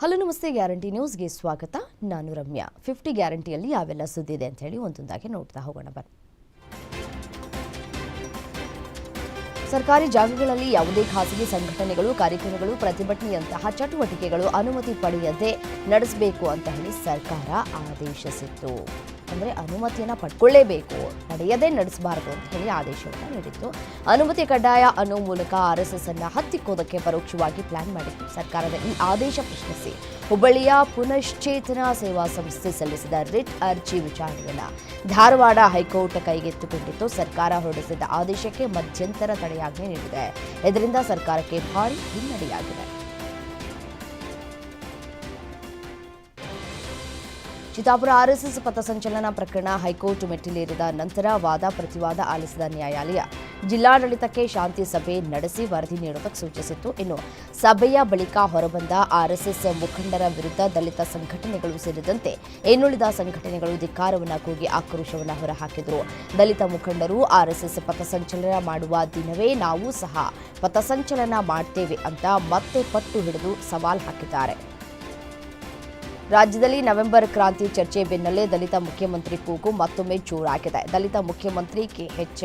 Hello, ನಮಸ್ತೆ. Guarantee ನ್ಯೂಸ್ಗೆ ಸ್ವಾಗತ. ನಾನು ರಮ್ಯಾ. ಫಿಫ್ಟಿ ಗ್ಯಾರಂಟಿಯಲ್ಲಿ ಯಾವೆಲ್ಲ ಸುದ್ದಿ ಇದೆ ಅಂತ ಹೇಳಿ ಒಂದೊಂದಾಗಿ ನೋಡ್ತಾ ಹೋಗೋಣ. ಬನ್ನಿ. ಸರ್ಕಾರಿ ಜಾಗಗಳಲ್ಲಿ ಯಾವುದೇ ಖಾಸಗಿ ಸಂಘಟನೆಗಳು, ಕಾರ್ಯಕ್ರಮಗಳು, ಪ್ರತಿಭಟನೆಯಂತಹ ಚಟುವಟಿಕೆಗಳು ಅನುಮತಿ ಪಡೆಯದೆ ನಡೆಸಬೇಕು ಅಂತ ಹೇಳಿ ಸರ್ಕಾರ ಆದೇಶಿಸಿತ್ತು. ಅಂದರೆ ಅನುಮತಿಯನ್ನು ಪಡ್ಕೊಳ್ಳೇಬೇಕು. ನಡೆಯದೇ ನಡೆಸಬಾರದು ಅಂತ ಹೇಳಿ ಆದೇಶವನ್ನು ನೀಡಿತ್ತು. ಅನುಮತಿ ಕಡ್ಡಾಯ ಅನ್ನೋ ಮೂಲಕ ಆರ್ ಎಸ್ ಎಸ್ ಅನ್ನ ಹತ್ತಿಕ್ಕೋದಕ್ಕೆ ಪರೋಕ್ಷವಾಗಿ ಪ್ಲಾನ್ ಮಾಡಿತ್ತು. ಸರ್ಕಾರದ ಈ ಆದೇಶ ಪ್ರಶ್ನಿಸಿ ಹುಬ್ಬಳ್ಳಿಯ ಪುನಶ್ಚೇತನ ಸೇವಾ ಸಂಸ್ಥೆ ಸಲ್ಲಿಸಿದ ರಿಟ್ ಅರ್ಜಿ ವಿಚಾರಣೆಯನ್ನು ಧಾರವಾಡ ಹೈಕೋರ್ಟ್ ಕೈಗೆತ್ತಿಕೊಂಡಿತ್ತು. ಸರ್ಕಾರ ಹೊರಡಿಸಿದ ಆದೇಶಕ್ಕೆ ಮಧ್ಯಂತರ ತಡೆಯಾಜ್ಞೆ ನೀಡಿದೆ. ಇದರಿಂದ ಸರ್ಕಾರಕ್ಕೆ ಭಾರಿ ಹಿನ್ನಡೆಯಾಗಿದೆ. ಚಿತ್ತಾಪುರ ಆರ್ಎಸ್ಎಸ್ ಪಥಸಂಚಲನ ಪ್ರಕರಣ ಹೈಕೋರ್ಟ್ ಮೆಟ್ಟಿಲೇರಿದ ನಂತರ ವಾದ ಪ್ರತಿವಾದ ಆಲಿಸಿದ ನ್ಯಾಯಾಲಯ. ಜಿಲ್ಲಾಡಳಿತಕ್ಕೆ ಶಾಂತಿ ಸಭೆ ನಡೆಸಿ ವರದಿ ನೀಡುವುದಕ್ಕೆ ಸೂಚಿಸಿತ್ತು. ಇನ್ನು ಸಭೆಯ ಬಳಿಕ ಹೊರಬಂದ ಆರ್ಎಸ್ಎಸ್ ಮುಖಂಡರ ವಿರುದ್ಧ ದಲಿತ ಸಂಘಟನೆಗಳು ಸೇರಿದಂತೆ ಇನ್ನುಳಿದ ಸಂಘಟನೆಗಳು ಧಿಕ್ಕಾರವನ್ನು ಕೂಗಿ ಆಕ್ರೋಶವನ್ನು ಹೊರಹಾಕಿದರು. ದಲಿತ ಮುಖಂಡರು ಆರ್ಎಸ್ಎಸ್ ಪಥಸಂಚಲನ ಮಾಡುವ ದಿನವೇ ನಾವು ಸಹ ಪಥಸಂಚಲನ ಮಾಡ್ತೇವೆ ಅಂತ ಮತ್ತೆ ಪಟ್ಟು ಹಿಡಿದು ಸವಾಲ್ ಹಾಕಿದ್ದಾರೆ. ರಾಜ್ಯದಲ್ಲಿ ನವೆಂಬರ್ ಕ್ರಾಂತಿ ಚರ್ಚೆ ಬೆನ್ನಲ್ಲೇ ದಲಿತ ಮುಖ್ಯಮಂತ್ರಿ ಕೂಗು ಮತ್ತೊಮ್ಮೆ ಜೋರಾಗಿದೆ ದಲಿತ ಮುಖ್ಯಮಂತ್ರಿ ಕೆಎಚ್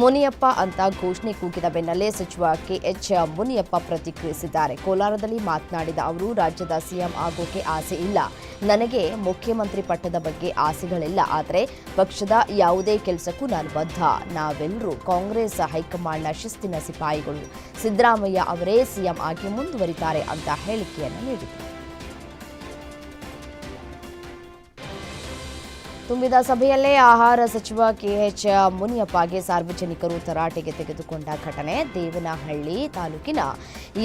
ಮುನಿಯಪ್ಪ ಅಂತ ಘೋಷಣೆ ಕೂಗಿದ ಬೆನ್ನಲ್ಲೇ ಸಚಿವ ಕೆಎಚ್ ಮುನಿಯಪ್ಪ ಪ್ರತಿಕ್ರಿಯಿಸಿದ್ದಾರೆ. ಕೋಲಾರದಲ್ಲಿ ಮಾತನಾಡಿದ ಅವರು, ರಾಜ್ಯದ ಸಿಎಂ ಆಗೋಕೆ ಆಸೆ ಇಲ್ಲ. ನನಗೆ ಮುಖ್ಯಮಂತ್ರಿ ಪಟ್ಟದ ಬಗ್ಗೆ ಆಸೆಗಳಿಲ್ಲ. ಆದರೆ ಪಕ್ಷದ ಯಾವುದೇ ಕೆಲಸಕ್ಕೂ ನಾನು ಬದ್ಧ. ನಾವೆಲ್ಲರೂ ಕಾಂಗ್ರೆಸ್ ಹೈಕಮಾಂಡ್ನ ಶಿಸ್ತಿನ ಸಿಪಾಯಿಗಳು. ಸಿದ್ದರಾಮಯ್ಯ ಅವರೇ ಸಿಎಂ ಆಗಿ ಮುಂದುವರಿತಾರೆ ಅಂತ ಹೇಳಿಕೆಯನ್ನು ನೀಡಿದರು. ತುಂಬಿದ ಸಭೆಯಲ್ಲೇ ಆಹಾರ ಸಚಿವ ಕೆಎಚ್ ಮುನಿಯಪ್ಪಗೆ ಸಾರ್ವಜನಿಕರು ತರಾಟೆಗೆ ತೆಗೆದುಕೊಂಡ ಘಟನೆ ದೇವನಹಳ್ಳಿ ತಾಲೂಕಿನ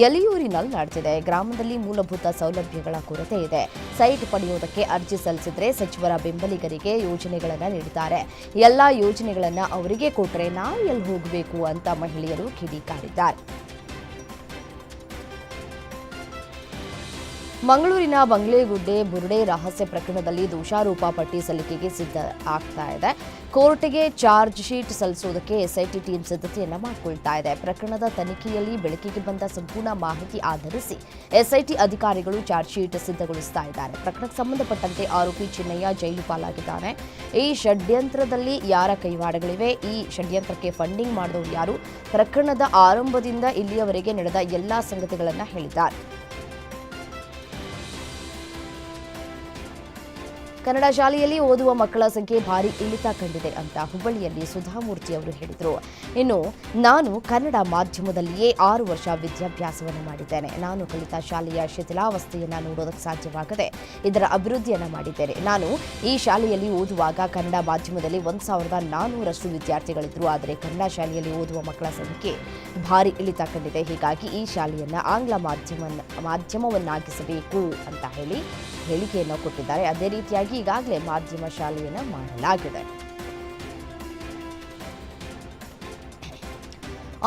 ಯಲಿಯೂರಿನಲ್ಲಿ ನಡೆದಿದೆ. ಗ್ರಾಮದಲ್ಲಿ ಮೂಲಭೂತ ಸೌಲಭ್ಯಗಳ ಕೊರತೆ ಇದೆ. ಸೈಟ್ ಪಡೆಯುವುದಕ್ಕೆ ಅರ್ಜಿ ಸಲ್ಲಿಸಿದ್ರೆ ಸಚಿವರ ಬೆಂಬಲಿಗರಿಗೆ ಯೋಜನೆಗಳನ್ನು ನೀಡಿದ್ದಾರೆ. ಎಲ್ಲ ಯೋಜನೆಗಳನ್ನು ಅವರಿಗೆ ಕೊಟ್ಟರೆ ನಾವು ಎಲ್ಲಿ ಹೋಗಬೇಕು ಅಂತ ಮಹಿಳೆಯರು ಕಿಡಿಕಾರಿದ್ದಾರೆ. ಮಂಗಳೂರಿನ ಬಂಗ್ಲೆಗುಡ್ಡೆ ಬುರುಡೆ ರಹಸ್ಯ ಪ್ರಕರಣದಲ್ಲಿ ದೋಷಾರೋಪ ಪಟ್ಟಿ ಸಲ್ಲಿಕೆಗೆ ಸಿದ್ಧ ಆಗ್ತಾ ಇದೆ. ಕೋರ್ಟ್ಗೆ ಚಾರ್ಜ್ ಶೀಟ್ ಸಲ್ಲಿಸುವುದಕ್ಕೆ ಎಸ್ಐಟಿ ಟೀಮ್ ಸಿದ್ಧತೆಯನ್ನು ಮಾಡಿಕೊಳ್ತಾ ಇದೆ. ಪ್ರಕರಣದ ತನಿಖೆಯಲ್ಲಿ ಬೆಳಕಿಗೆ ಬಂದ ಸಂಪೂರ್ಣ ಮಾಹಿತಿ ಆಧರಿಸಿ ಎಸ್ಐಟಿ ಅಧಿಕಾರಿಗಳು ಚಾರ್ಜ್ ಶೀಟ್ ಸಿದ್ಧಗೊಳಿಸ್ತಾ ಇದ್ದಾರೆ. ಪ್ರಕರಣಕ್ಕೆ ಸಂಬಂಧಪಟ್ಟಂತೆ ಆರೋಪಿ ಚಿನ್ನಯ್ಯ ಜೈಲು ಪಾಲಾಗಿದ್ದಾನೆ. ಈ ಷಡ್ಯಂತ್ರದಲ್ಲಿ ಯಾರ ಕೈವಾಡಗಳಿವೆ? ಈ ಷಡ್ಯಂತ್ರಕ್ಕೆ ಫಂಡಿಂಗ್ ಮಾಡಿದವರು ಯಾರು? ಪ್ರಕರಣದ ಆರಂಭದಿಂದ ಇಲ್ಲಿಯವರೆಗೆ ನಡೆದ ಎಲ್ಲಾ ಸಂಗತಿಗಳನ್ನು ಹೇಳಿದ್ದಾರೆ. ಕನ್ನಡ ಶಾಲೆಯಲ್ಲಿ ಓದುವ ಮಕ್ಕಳ ಸಂಖ್ಯೆ ಭಾರಿ ಇಳಿತ ಕಂಡಿದೆ ಅಂತ ಹುಬ್ಬಳ್ಳಿಯಲ್ಲಿ ಸುಧಾಮೂರ್ತಿ ಅವರು ಹೇಳಿದರು. ಇನ್ನು ನಾನು ಕನ್ನಡ ಮಾಧ್ಯಮದಲ್ಲಿಯೇ ಆರು ವರ್ಷ ವಿದ್ಯಾಭ್ಯಾಸವನ್ನು ಮಾಡಿದ್ದೇನೆ. ನಾನು ಕಲಿತ ಶಾಲೆಯ ಶಿಥಿಲಾವಸ್ಥೆಯನ್ನು ನೋಡೋದಕ್ಕೆ ಸಾಧ್ಯವಾಗದೆ ಇದರ ಅಭಿವೃದ್ಧಿಯನ್ನು ಮಾಡಿದ್ದೇನೆ. ನಾನು ಈ ಶಾಲೆಯಲ್ಲಿ ಓದುವಾಗ ಕನ್ನಡ ಮಾಧ್ಯಮದಲ್ಲಿ ಒಂದು ಸಾವಿರದ ನಾನ್ನೂರಷ್ಟು ವಿದ್ಯಾರ್ಥಿಗಳಿದ್ದರು ಆದರೆ ಕನ್ನಡ ಶಾಲೆಯಲ್ಲಿ ಓದುವ ಮಕ್ಕಳ ಸಂಖ್ಯೆ ಭಾರಿ ಇಳಿತ ಕಂಡಿದೆ. ಹೀಗಾಗಿ ಈ ಶಾಲೆಯನ್ನು ಆಂಗ್ಲ ಮಾಧ್ಯಮ ಮಾಧ್ಯಮವನ್ನಾಗಿಸಬೇಕು ಅಂತ ಹೇಳಿ ಹೇಳಿಕೆಯನ್ನು ಕೊಟ್ಟಿದ್ದಾರೆ. ಅದೇ ರೀತಿಯಾಗಿ ಈಗಾಗಲೇ ಮಾಧ್ಯಮ ಶಾಲೆಯನ್ನು ಮಾಡಲಾಗಿದೆ.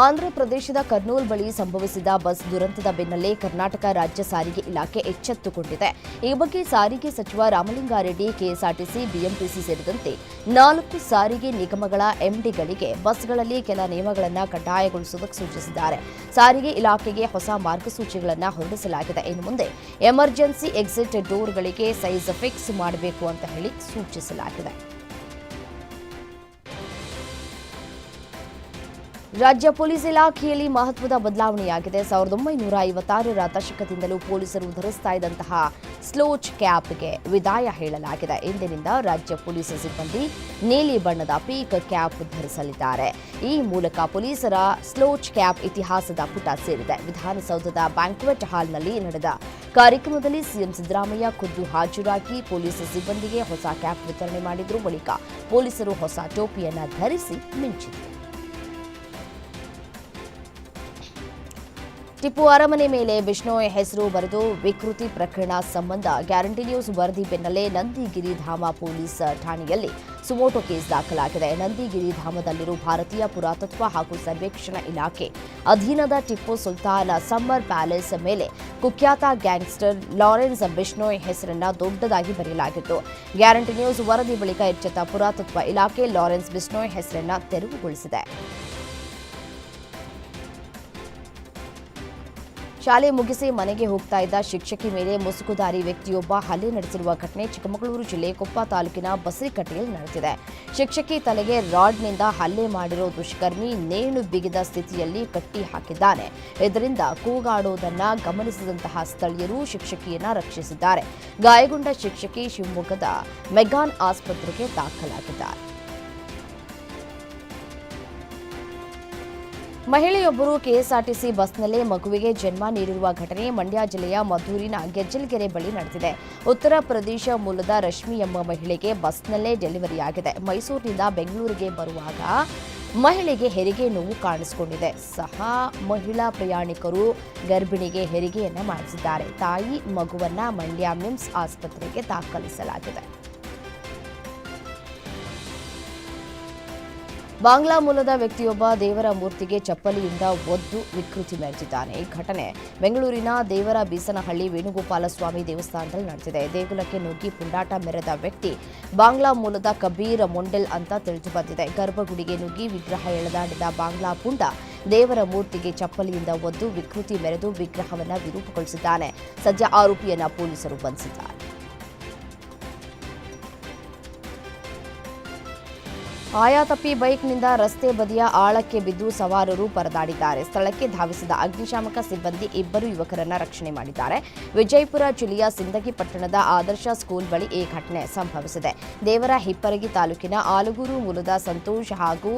ಆಂಧ್ರಪ್ರದೇಶದ ಕರ್ನೂಲ್ ಬಳಿ ಸಂಭವಿಸಿದ ಬಸ್ ದುರಂತದ ಬೆನ್ನಲ್ಲೇ ಕರ್ನಾಟಕ ರಾಜ್ಯ ಸಾರಿಗೆ ಇಲಾಖೆ ಎಚ್ಚೆತ್ತುಕೊಂಡಿದೆ. ಈ ಬಗ್ಗೆ ಸಾರಿಗೆ ಸಚಿವ ರಾಮಲಿಂಗಾರೆಡ್ಡಿ, ಕೆಎಸ್ಆರ್ಟಿಸಿ, ಬಿಎಂಟಿಸಿ ಸೇರಿದಂತೆ ನಾಲ್ಕು ಸಾರಿಗೆ ನಿಗಮಗಳ ಎಂಡಿಗಳಿಗೆ ಬಸ್ಗಳಲ್ಲಿ ಕೆಲ ನಿಯಮಗಳನ್ನು ಕಡ್ಡಾಯಗೊಳಿಸುವುದಕ್ಕೆ ಸೂಚಿಸಿದ್ದಾರೆ. ಸಾರಿಗೆ ಇಲಾಖೆಗೆ ಹೊಸ ಮಾರ್ಗಸೂಚಿಗಳನ್ನು ಹೊರಡಿಸಲಾಗಿದೆ. ಇನ್ನು ಮುಂದೆ ಎಮರ್ಜೆನ್ಸಿ ಎಕ್ಸಿಟ್ ಡೋರ್ಗಳಿಗೆ ಸೈಜ್ ಫಿಕ್ಸ್ ಮಾಡಬೇಕು ಅಂತ ಹೇಳಿ ಸೂಚಿಸಲಾಗಿದೆ. ರಾಜ್ಯ ಪೊಲೀಸ್ ಇಲಾಖೆಯಲ್ಲಿ ಮಹತ್ವದ ಬದಲಾವಣೆಯಾಗಿದೆ. ಸಾವಿರದ ಒಂಬೈನೂರ ಐವತ್ತಾರರ ದಶಕದಿಂದಲೂ ಪೊಲೀಸರು ಧರಿಸ್ತಾ ಇದ್ದಂತಹ ಸ್ಲೋಚ್ ಕ್ಯಾಪ್ಗೆ ವಿದಾಯ ಹೇಳಲಾಗಿದೆ. ಇಂದಿನಿಂದ ರಾಜ್ಯ ಪೊಲೀಸ್ ಸಿಬ್ಬಂದಿ ನೀಲಿ ಬಣ್ಣದ ಪೀಕ್ ಕ್ಯಾಪ್ ಧರಿಸಲಿದ್ದಾರೆ. ಈ ಮೂಲಕ ಪೊಲೀಸರ ಸ್ಲೋಚ್ ಕ್ಯಾಪ್ ಇತಿಹಾಸದ ಪುಟ ಸೇರಿದೆ. ವಿಧಾನಸೌಧದ ಬ್ಯಾಂಕ್ವೆಟ್ ಹಾಲ್ನಲ್ಲಿ ನಡೆದ ಕಾರ್ಯಕ್ರಮದಲ್ಲಿ ಸಿಎಂ ಸಿದ್ದರಾಮಯ್ಯ ಖುದ್ದು ಹಾಜರಾಗಿ ಪೊಲೀಸ್ ಸಿಬ್ಬಂದಿಗೆ ಹೊಸ ಕ್ಯಾಪ್ ವಿತರಣೆ ಮಾಡಿದ್ರು. ಬಳಿಕ ಪೊಲೀಸರು ಹೊಸ ಟೋಪಿಯನ್ನು ಧರಿಸಿ ಮಿಂಚಿದರು. ಟಿಪ್ಪು ಅರಮನೆ ಮೇಲೆ ಬಿಷ್ಣೋಯ್ ಹೆಸರು ಬರೆದು ವಿಕೃತಿ ಪ್ರಕರಣ ಸಂಬಂಧ ಗ್ಯಾರಂಟಿ ನ್ಯೂಸ್ ವರದಿ ಬೆನ್ನಲ್ಲೇ ನಂದಿಗಿರಿ ಧಾಮ ಪೊಲೀಸ್ ಠಾಣೆಯಲ್ಲಿ ಸುಮೋಟೋ ಕೇಸ್ ದಾಖಲಾಗಿದೆ. ನಂದಿಗಿರಿ ಧಾಮದಲ್ಲಿರುವ ಭಾರತೀಯ ಪುರಾತತ್ವ ಹಾಗೂ ಸರ್ವೇಕ್ಷಣಾ ಇಲಾಖೆ ಅಧೀನದ ಟಿಪ್ಪು ಸುಲ್ತಾನ ಸಮ್ಮರ್ ಪ್ಯಾಲೇಸ್ ಮೇಲೆ ಕುಖ್ಯಾತ ಗ್ಯಾಂಗ್ಸ್ಟರ್ ಲಾರೆನ್ಸ್ ಬಿಷ್ಣೋಯ್ ಹೆಸರನ್ನ ದೊಡ್ಡದಾಗಿ ಬರೆಯಲಾಗಿತ್ತು. ಗ್ಯಾರಂಟಿ ನ್ಯೂಸ್ ವರದಿ ಬಳಿಕ ಎಚ್ಚೆತ್ತ ಪುರಾತತ್ವ ಇಲಾಖೆ ಲಾರೆನ್ಸ್ ಬಿಷ್ಣೋಯ್ ಹೆಸರನ್ನ ತೆರವುಗೊಳಿಸಿದೆ. ಶಾಲೆ ಮುಗಿಸಿ ಮನೆಗೆ ಹೋಗ್ತಾ ಇದ್ದ ಶಿಕ್ಷಕಿ ಮೇಲೆ ಮುಸುಕುದಾರಿ ವ್ಯಕ್ತಿಯೊಬ್ಬ ಹಲ್ಲೆ ನಡೆಸಿರುವ ಘಟನೆ ಚಿಕ್ಕಮಗಳೂರು ಜಿಲ್ಲೆ ಕೊಪ್ಪ ತಾಲೂಕಿನ ಬಸರಿಕಟ್ಟೆಯಲ್ಲಿ ನಡೆದಿದೆ. ಶಿಕ್ಷಕಿ ತಲೆಗೆ ರಾಡ್ನಿಂದ ಹಲ್ಲೆ ಮಾಡಿರೋ ದುಷ್ಕರ್ಮಿ ನೇಣು ಬಿಗಿದ ಸ್ಥಿತಿಯಲ್ಲಿ ಕಟ್ಟಿ ಹಾಕಿದ್ದಾನೆ. ಇದರಿಂದ ಕೂಗಾಡುವುದನ್ನ ಗಮನಿಸಿದಂತಹ ಸ್ಥಳೀಯರು ಶಿಕ್ಷಕಿಯನ್ನ ರಕ್ಷಿಸಿದ್ದಾರೆ. ಗಾಯಗೊಂಡ ಶಿಕ್ಷಕಿ ಶಿವಮೊಗ್ಗದ ಮೆಗಾನ್ ಆಸ್ಪತ್ರೆಗೆ ದಾಖಲಾಗಿದ್ದಾರೆ. ಮಹಿಳೆಯೊಬ್ಬರು ಕೆಎಸ್ಆರ್ಟಿಸಿ ಬಸ್ನಲ್ಲೇ ಮಗುವಿಗೆ ಜನ್ಮ ನೀಡಿರುವ ಘಟನೆ ಮಂಡ್ಯ ಜಿಲ್ಲೆಯ ಮಧೂರಿನ ಗೆಜ್ಜಲ್ಗೆರೆ ಬಳಿ ನಡೆದಿದೆ. ಉತ್ತರ ಪ್ರದೇಶ ಮೂಲದ ರಶ್ಮಿ ಎಂಬ ಮಹಿಳೆಗೆ ಬಸ್ನಲ್ಲೇ ಡೆಲಿವರಿಯಾಗಿದೆ ಮೈಸೂರಿನಿಂದ ಬೆಂಗಳೂರಿಗೆ ಬರುವಾಗ ಮಹಿಳೆಗೆ ಹೆರಿಗೆ ನೋವು ಕಾಣಿಸಿಕೊಂಡಿದೆ. ಸಹ ಮಹಿಳಾ ಪ್ರಯಾಣಿಕರು ಗರ್ಭಿಣಿಗೆ ಹೆರಿಗೆಯನ್ನು ಮಾಡಿಸಿದ್ದಾರೆ. ತಾಯಿ ಮಗುವನ್ನ ಮಂಡ್ಯ ಮಿಮ್ಸ್ ಆಸ್ಪತ್ರೆಗೆ ದಾಖಲಿಸಲಾಗಿದೆ. ಬಾಂಗ್ಲಾ ಮೂಲದ ವ್ಯಕ್ತಿಯೊಬ್ಬ ದೇವರ ಮೂರ್ತಿಗೆ ಚಪ್ಪಲಿಯಿಂದ ಒದ್ದು ವಿಕೃತಿ ಮೆರೆದಿದ್ದಾನೆ. ಈ ಘಟನೆ ಬೆಂಗಳೂರಿನ ದೇವರ ಬೀಸನಹಳ್ಳಿ ವೇಣುಗೋಪಾಲ ಸ್ವಾಮಿ ದೇವಸ್ಥಾನದಲ್ಲಿ ನಡೆದಿದೆ. ದೇಗುಲಕ್ಕೆ ನುಗ್ಗಿ ಪುಂಡಾಟ ಮೆರೆದ ವ್ಯಕ್ತಿ ಬಾಂಗ್ಲಾ ಮೂಲದ ಕಬೀರ್ ಮೊಂಡೆಲ್ ಅಂತ ತಿಳಿದು ಬಂದಿದೆ ಗರ್ಭಗುಡಿಗೆ ನುಗ್ಗಿ ವಿಗ್ರಹ ಎಳೆದಾಡಿದ ಬಾಂಗ್ಲಾ ಪುಂಡ ದೇವರ ಮೂರ್ತಿಗೆ ಚಪ್ಪಲಿಯಿಂದ ಒದ್ದು ವಿಕೃತಿ ಮೆರೆದು ವಿಗ್ರಹವನ್ನು ವಿರೂಪಗೊಳಿಸಿದ್ದಾನೆ. ಸದ್ಯ ಆರೋಪಿಯನ್ನು ಪೊಲೀಸರು ಬಂಧಿಸಿದ್ದಾರೆ. ಆಯಾತಪ್ಪಿ ಬೈಕ್ನಿಂದ ರಸ್ತೆ ಬದಿಯ ಆಳಕ್ಕೆ ಬಿದ್ದು ಸವಾರರು ಪರದಾಡಿದ್ದಾರೆ. ಸ್ಥಳಕ್ಕೆ ಧಾವಿಸಿದ ಅಗ್ನಿಶಾಮಕ ಸಿಬ್ಬಂದಿ ಇಬ್ಬರು ಯುವಕರನ್ನ ರಕ್ಷಣೆ ಮಾಡಿದ್ದಾರೆ. ವಿಜಯಪುರ ಜಿಲ್ಲೆಯ ಸಿಂದಗಿ ಪಟ್ಟಣದ ಆದರ್ಶ ಸ್ಕೂಲ್ ಬಳಿ ಈ ಘಟನೆ ಸಂಭವಿಸಿದೆ. ದೇವರ ಹಿಪ್ಪರಗಿ ತಾಲೂಕಿನ ಆಲಗೂರು ಮೂಲದ ಸಂತೋಷ್ ಹಾಗೂ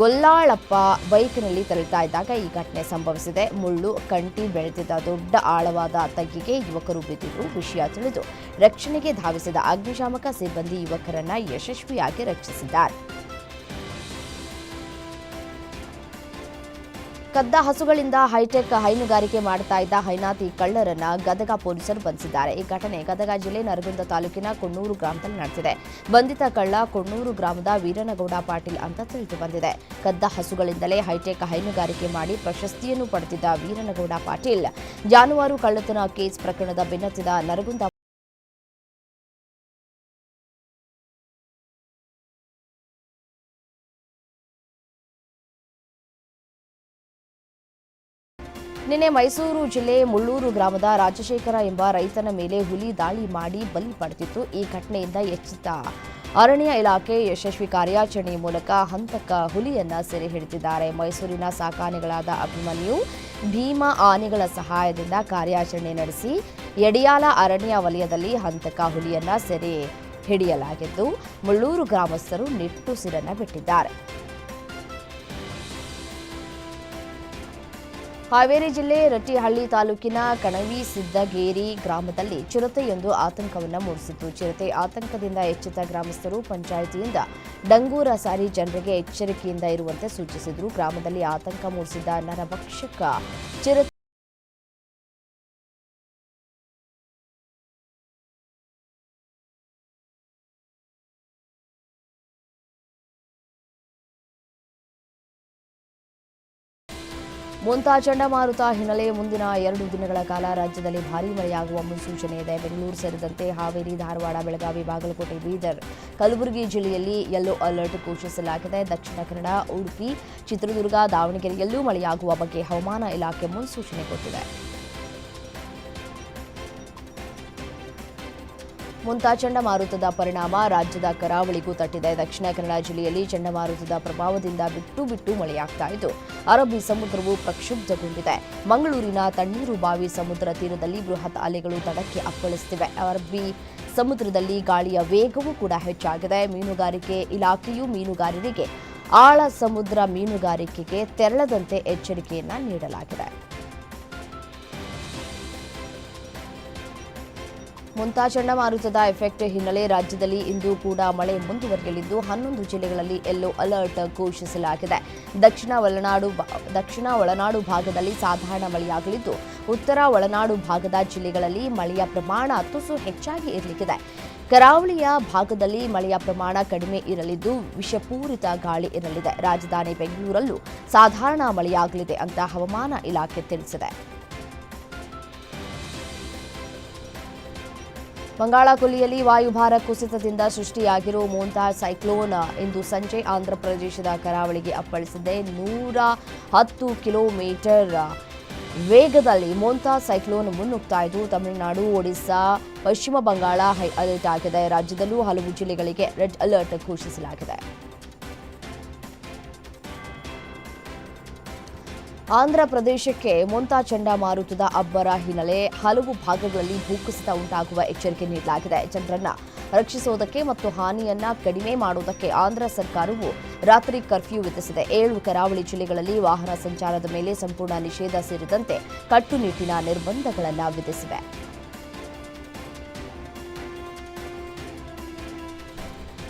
ಗೊಲ್ಲಾಳಪ್ಪ ಬೈಕ್ನಲ್ಲಿ ತೆರಳುತ್ತಾ ಇದ್ದಾಗ ಈ ಘಟನೆ ಸಂಭವಿಸಿದೆ. ಮುಳ್ಳು, ಕಂಟಿ ಬೆಳೆದಿದ್ದ ದೊಡ್ಡ ಆಳವಾದ ತಗ್ಗಿಗೆ ಯುವಕರು ಬಿದ್ದಿದ್ದು ವಿಷಯ ತಿಳಿದು ರಕ್ಷಣೆಗೆ ಧಾವಿಸಿದ ಅಗ್ನಿಶಾಮಕ ಸಿಬ್ಬಂದಿ ಯುವಕರನ್ನ ಯಶಸ್ವಿಯಾಗಿ ರಕ್ಷಿಸಿದ್ದಾರೆ. ಕದ್ದ ಹಸುಗಳಿಂದ ಹೈಟೆಕ್ ಹೈನುಗಾರಿಕೆ ಮಾಡ್ತಾ ಇದ್ದ ಹೈನಾತಿ ಕಳ್ಳರನ್ನ ಗದಗ ಪೊಲೀಸರು ಬಂಧಿಸಿದ್ದಾರೆ. ಈ ಘಟನೆ ಗದಗ ಜಿಲ್ಲೆ ನರಗುಂದ ತಾಲೂಕಿನ ಕೊಣ್ಣೂರು ಗ್ರಾಮದಲ್ಲಿ ನಡೆದಿದೆ. ಬಂಧಿತ ಕಳ್ಳ ಕೊಣ್ಣೂರು ಗ್ರಾಮದ ವೀರನಗೌಡ ಪಾಟೀಲ್ ಅಂತ ತಿಳಿದು ಬಂದಿದೆ. ಕದ್ದ ಹಸುಗಳಿಂದಲೇ ಹೈಟೆಕ್ ಹೈನುಗಾರಿಕೆ ಮಾಡಿ ಪ್ರಶಸ್ತಿಯನ್ನು ಪಡೆದಿದ್ದ ವೀರನಗೌಡ ಪಾಟೀಲ್ ಜಾನುವಾರು ಕಳ್ಳತನ ಕೇಸ್ ಪ್ರಕರಣದ ಬೆನ್ನತ್ತಿದ ನರಗುಂದ ನಿನ್ನೆ ಮೈಸೂರು ಜಿಲ್ಲೆ ಮುಳ್ಳೂರು ಗ್ರಾಮದ ರಾಜಶೇಖರ ಎಂಬ ರೈತನ ಮೇಲೆ ಹುಲಿ ದಾಳಿ ಮಾಡಿ ಬಲಿ ಪಡೆದಿತ್ತು. ಈ ಘಟನೆಯಿಂದ ಎಚ್ಚಿತ ಅರಣ್ಯ ಇಲಾಖೆ ಯಶಸ್ವಿ ಕಾರ್ಯಾಚರಣೆ ಮೂಲಕ ಹಂತಕ ಹುಲಿಯನ್ನ ಸೆರೆ ಹಿಡಿದಿದ್ದಾರೆ. ಮೈಸೂರಿನ ಸಾಕಾನೆಗಳಾದ ಅಭಿಮನ್ಯು, ಭೀಮ ಆನೆಗಳ ಸಹಾಯದಿಂದ ಕಾರ್ಯಾಚರಣೆ ನಡೆಸಿ ಯಡಿಯಾಲ ಅರಣ್ಯ ವಲಯದಲ್ಲಿ ಹಂತಕ ಹುಲಿಯನ್ನ ಸೆರೆ ಹಿಡಿಯಲಾಗಿದ್ದು, ಮುಳ್ಳೂರು ಗ್ರಾಮಸ್ಥರು ನಿಟ್ಟುಸಿರನ್ನ ಬಿಟ್ಟಿದ್ದಾರೆ. ಹಾವೇರಿ ಜಿಲ್ಲೆ ರಟ್ಟಿಹಳ್ಳಿ ತಾಲೂಕಿನ ಕಣವಿ ಸಿದ್ದಗೇರಿ ಗ್ರಾಮದಲ್ಲಿ ಚಿರತೆಯೊಂದು ಆತಂಕವನ್ನು ಮೂಡಿಸಿತು ಚಿರತೆ ಆತಂಕದಿಂದ ಎಚ್ಚೆತ್ತ ಗ್ರಾಮಸ್ಥರು ಪಂಚಾಯಿತಿಯಿಂದ ಡಂಗೂರ ಸಾರಿ ಜನರಿಗೆ ಎಚ್ಚರಿಕೆಯಿಂದ ಇರುವಂತೆ ಸೂಚಿಸಿದರು. ಗ್ರಾಮದಲ್ಲಿ ಆತಂಕ ಮೂಡಿಸಿದ್ದ ನರಭಕ್ಷಕ ಚಿರತೆ ಮೊಂತಾ ಚಂಡಮಾರುತ ಹಿನ್ನೆಲೆ ಮುಂದಿನ ಎರಡು ದಿನಗಳ ಕಾಲ ರಾಜ್ಯದಲ್ಲಿ ಭಾರೀ ಮಳೆಯಾಗುವ ಮುನ್ಸೂಚನೆ ಇದೆ. ಬೆಂಗಳೂರು ಸೇರಿದಂತೆ ಹಾವೇರಿ, ಧಾರವಾಡ, ಬೆಳಗಾವಿ, ಬಾಗಲಕೋಟೆ, ಬೀದರ್, ಕಲಬುರಗಿ ಜಿಲ್ಲೆಯಲ್ಲಿ ಯೆಲ್ಲೋ ಅಲರ್ಟ್ ಘೋಷಿಸಲಾಗಿದೆ. ದಕ್ಷಿಣ ಕನ್ನಡ, ಉಡುಪಿ, ಚಿತ್ರದುರ್ಗ, ದಾವಣಗೆರೆಯಲ್ಲೂ ಮಳೆಯಾಗುವ ಬಗ್ಗೆ ಹವಾಮಾನ ಇಲಾಖೆ ಮುನ್ಸೂಚನೆ ಕೊಟ್ಟಿದೆ. ಮುಂತಾ ಚಂಡಮಾರುತದ ಪರಿಣಾಮ ರಾಜ್ಯದ ಕರಾವಳಿಗೂ ತಟ್ಟಿದೆ. ದಕ್ಷಿಣ ಕನ್ನಡ ಜಿಲ್ಲೆಯಲ್ಲಿ ಚಂಡಮಾರುತದ ಪ್ರಭಾವದಿಂದ ಬಿಟ್ಟು ಬಿಟ್ಟು ಮಳೆಯಾಗ್ತಾ ಇದ್ದು, ಅರಬ್ಬಿ ಸಮುದ್ರವು ಪ್ರಕ್ಷುಬ್ಧಗೊಂಡಿದೆ. ಮಂಗಳೂರಿನ ತಣ್ಣೀರು ಬಾವಿ ಸಮುದ್ರ ತೀರದಲ್ಲಿ ಬೃಹತ್ ಅಲೆಗಳು ತಡಕ್ಕೆ ಅಪ್ಪಳಿಸುತ್ತಿವೆ ಅರಬ್ಬಿ ಸಮುದ್ರದಲ್ಲಿ ಗಾಳಿಯ ವೇಗವೂ ಕೂಡ ಹೆಚ್ಚಾಗಿದೆ. ಮೀನುಗಾರಿಕೆ ಇಲಾಖೆಯು ಮೀನುಗಾರರಿಗೆ ಆಳ ಸಮುದ್ರ ಮೀನುಗಾರಿಕೆಗೆ ತೆರಳದಂತೆ ಎಚ್ಚರಿಕೆಯನ್ನ ನೀಡಲಾಗಿದೆ. ಮುಂತಾ ಚಂಡಮಾರುತದ ಎಫೆಕ್ಟ್ ಹಿನ್ನೆಲೆ ರಾಜ್ಯದಲ್ಲಿ ಇಂದು ಕೂಡ ಮಳೆ ಮುಂದುವರಿಯಲಿದ್ದು ಹನ್ನೊಂದು ಜಿಲ್ಲೆಗಳಲ್ಲಿ ಯೆಲ್ಲೋ ಅಲರ್ಟ್ ಘೋಷಿಸಲಾಗಿದೆ. ದಕ್ಷಿಣ ಒಳನಾಡು ದಕ್ಷಿಣ ಒಳನಾಡು ಭಾಗದಲ್ಲಿ ಸಾಧಾರಣ ಮಳೆಯಾಗಲಿದ್ದು, ಉತ್ತರ ಒಳನಾಡು ಭಾಗದ ಜಿಲ್ಲೆಗಳಲ್ಲಿ ಮಳೆಯ ಪ್ರಮಾಣ ತುಸು ಹೆಚ್ಚಾಗಿ ಇರಲಿಕ್ಕಿದೆ. ಕರಾವಳಿಯ ಭಾಗದಲ್ಲಿ ಮಳೆಯ ಪ್ರಮಾಣ ಕಡಿಮೆ ಇರಲಿದ್ದು, ವಿಷಪೂರಿತ ಗಾಳಿ ಇರಲಿದೆ. ರಾಜಧಾನಿ ಬೆಂಗಳೂರಲ್ಲೂ ಸಾಧಾರಣ ಮಳೆಯಾಗಲಿದೆ ಅಂತ ಹವಾಮಾನ ಇಲಾಖೆ ತಿಳಿಸಿದೆ. ಬಂಗಾಳಕೊಲ್ಲಿಯಲ್ಲಿ ವಾಯುಭಾರ ಕುಸಿತದಿಂದ ಸೃಷ್ಟಿಯಾಗಿರೋ ಮೋಂತಾ ಸೈಕ್ಲೋನ್ ಇಂದು ಸಂಜೆ ಆಂಧ್ರಪ್ರದೇಶದ ಕರಾವಳಿಗೆ ಅಪ್ಪಳಿಸಿದೆ. ನೂರ ಹತ್ತು ಕಿಲೋಮೀಟರ್ ವೇಗದಲ್ಲಿ ಮೋಂತಾ ಸೈಕ್ಲೋನ್ ಮುನ್ನುಗ್ತಾ ಇದ್ದು, ತಮಿಳುನಾಡು ಒಡಿಶಾ ಪಶ್ಚಿಮ ಬಂಗಾಳ ಹೈ ಅಲರ್ಟ್ ಆಗಿದೆ. ರಾಜ್ಯದಲ್ಲೂ ಹಲವು ಜಿಲ್ಲೆಗಳಿಗೆ ರೆಡ್ ಅಲರ್ಟ್ ಘೋಷಿಸಲಾಗಿದೆ. ಆಂಧ್ರ ಪ್ರದೇಶಕ್ಕೆ ಮೊಂತಾ ಚಂಡಮಾರುತದ ಅಬ್ಬರ ಹಿನ್ನೆಲೆ ಹಲವು ಭಾಗಗಳಲ್ಲಿ ಭೂಕುಸಿತ ಉಂಟಾಗುವ ಎಚ್ಚರಿಕೆ ನೀಡಲಾಗಿದೆ. ಚಂದ್ರನ್ನ ರಕ್ಷಿಸುವುದಕ್ಕೆ ಮತ್ತು ಹಾನಿಯನ್ನ ಕಡಿಮೆ ಮಾಡುವುದಕ್ಕೆ ಆಂಧ್ರ ಸರ್ಕಾರವು ರಾತ್ರಿ ಕರ್ಫ್ಯೂ ವಿಧಿಸಿದೆ. ಏಳು ಕರಾವಳಿ ಜಿಲ್ಲೆಗಳಲ್ಲಿ ವಾಹನ ಸಂಚಾರದ ಮೇಲೆ ಸಂಪೂರ್ಣ ನಿಷೇಧ ಸೇರಿದಂತೆ ಕಟ್ಟುನಿಟ್ಟಿನ ನಿರ್ಬಂಧಗಳನ್ನು ವಿಧಿಸಿವೆ.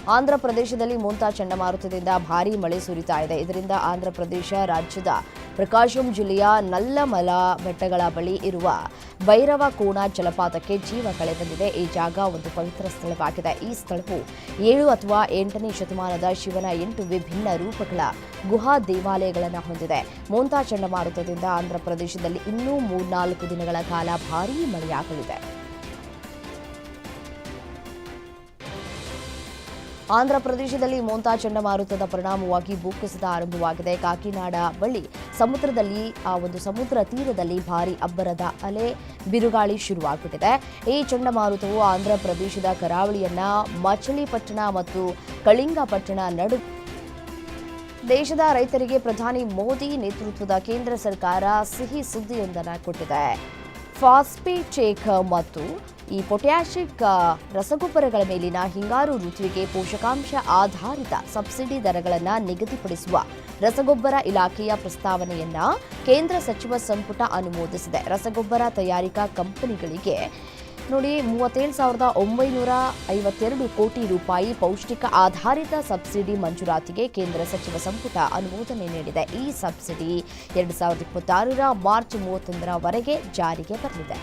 ಆಂಧ್ರ ಪ್ರದೇಶದಲ್ಲಿ ಮೋಂತಾ ಚಂಡಮಾರುತದಿಂದ ಭಾರೀ ಮಳೆ ಸುರಿತಾ ಇದೆ. ಇದರಿಂದ ಆಂಧ್ರ ಪ್ರದೇಶ, ರಾಜ್ಯದ ಪ್ರಕಾಶಂ ಜಿಲ್ಲೆಯ ನಲ್ಲಮಲ ಬೆಟ್ಟಗಳ ಬಳಿ ಇರುವ ಭೈರವ ಕೋಣ ಜಲಪಾತಕ್ಕೆ ಜೀವ ಕಳೆ ಬಂದಿದೆ ಈ ಜಾಗ ಒಂದು ಪವಿತ್ರ ಸ್ಥಳವಾಗಿದೆ. ಈ ಸ್ಥಳವು ಏಳು ಅಥವಾ ಎಂಟನೇ ಶತಮಾನದ ಶಿವನ ಎಂಟು ವಿಭಿನ್ನ ರೂಪಗಳ ಗುಹಾ ದೇವಾಲಯಗಳನ್ನು ಹೊಂದಿದೆ. ಮೋಂತಾ ಚಂಡಮಾರುತದಿಂದ ಆಂಧ್ರ ಪ್ರದೇಶದಲ್ಲಿ ಇನ್ನೂ ಮೂರ್ನಾಲ್ಕು ದಿನಗಳ ಕಾಲ ಭಾರೀ ಮಳೆಯಾಗಲಿದೆ. ಆಂಧ್ರ ಪ್ರದೇಶದಲ್ಲಿ ಮೋಂತಾ ಚಂಡಮಾರುತದ ಪರಿಣಾಮವಾಗಿ ಭೂಕುಸಿತ ಆರಂಭವಾಗಿದೆ. ಕಾಕಿನಾಡ ಬಳಿ ಸಮುದ್ರದಲ್ಲಿ, ಆ ಒಂದು ಸಮುದ್ರ ತೀರದಲ್ಲಿ ಭಾರಿ ಅಬ್ಬರದ ಅಲೆ, ಬಿರುಗಾಳಿ ಶುರುವಾಗ್ಬಿಟ್ಟಿದೆ. ಈ ಚಂಡಮಾರುತವು ಆಂಧ್ರ ಪ್ರದೇಶದ ಕರಾವಳಿಯನ್ನ ಮಚಳಿಪಟ್ಟಣ ಮತ್ತು ಕಳಿಂಗಪಟ್ಟಣ ನಡು ದೇಶದ ರೈತರಿಗೆ ಪ್ರಧಾನಿ ಮೋದಿ ನೇತೃತ್ವದ ಕೇಂದ್ರ ಸರ್ಕಾರ ಸಿಹಿ ಸುದ್ದಿಯೊಂದನ್ನು ಕೊಟ್ಟಿದೆ. ಫಾಸ್ಪೇಚೇಕ್ ಮತ್ತು ಈ ಪೊಟ್ಯಾಷಿಕ್ ರಸಗೊಬ್ಬರಗಳ ಮೇಲಿನ ಹಿಂಗಾರು ಋತುವಿಗೆ ಪೋಷಕಾಂಶ ಆಧಾರಿತ ಸಬ್ಸಿಡಿ ದರಗಳನ್ನು ನಿಗದಿಪಡಿಸುವ ರಸಗೊಬ್ಬರ ಇಲಾಖೆಯ ಪ್ರಸ್ತಾವನೆಯನ್ನ ಕೇಂದ್ರ ಸಚಿವ ಸಂಪುಟ ಅನುಮೋದಿಸಿದೆ. ರಸಗೊಬ್ಬರ ತಯಾರಿಕಾ ಕಂಪನಿಗಳಿಗೆ ನೋಡಿ ಮೂವತ್ತೇಳು ಸಾವಿರದ ಒಂಬೈನೂರ ಐವತ್ತೆರಡು ಕೋಟಿ ರೂಪಾಯಿ ಪೌಷ್ಟಿಕ ಆಧಾರಿತ ಸಬ್ಸಿಡಿ ಮಂಜೂರಾತಿಗೆ ಕೇಂದ್ರ ಸಚಿವ ಸಂಪುಟ ಅನುಮೋದನೆ ನೀಡಿದೆ. ಈ ಸಬ್ಸಿಡಿ ಎರಡು ಸಾವಿರದ ಇಪ್ಪತ್ತಾರರ ಮಾರ್ಚ್ ಮೂವತ್ತೊಂದರವರೆಗೆ ಜಾರಿಗೆ ಬರಲಿದೆ.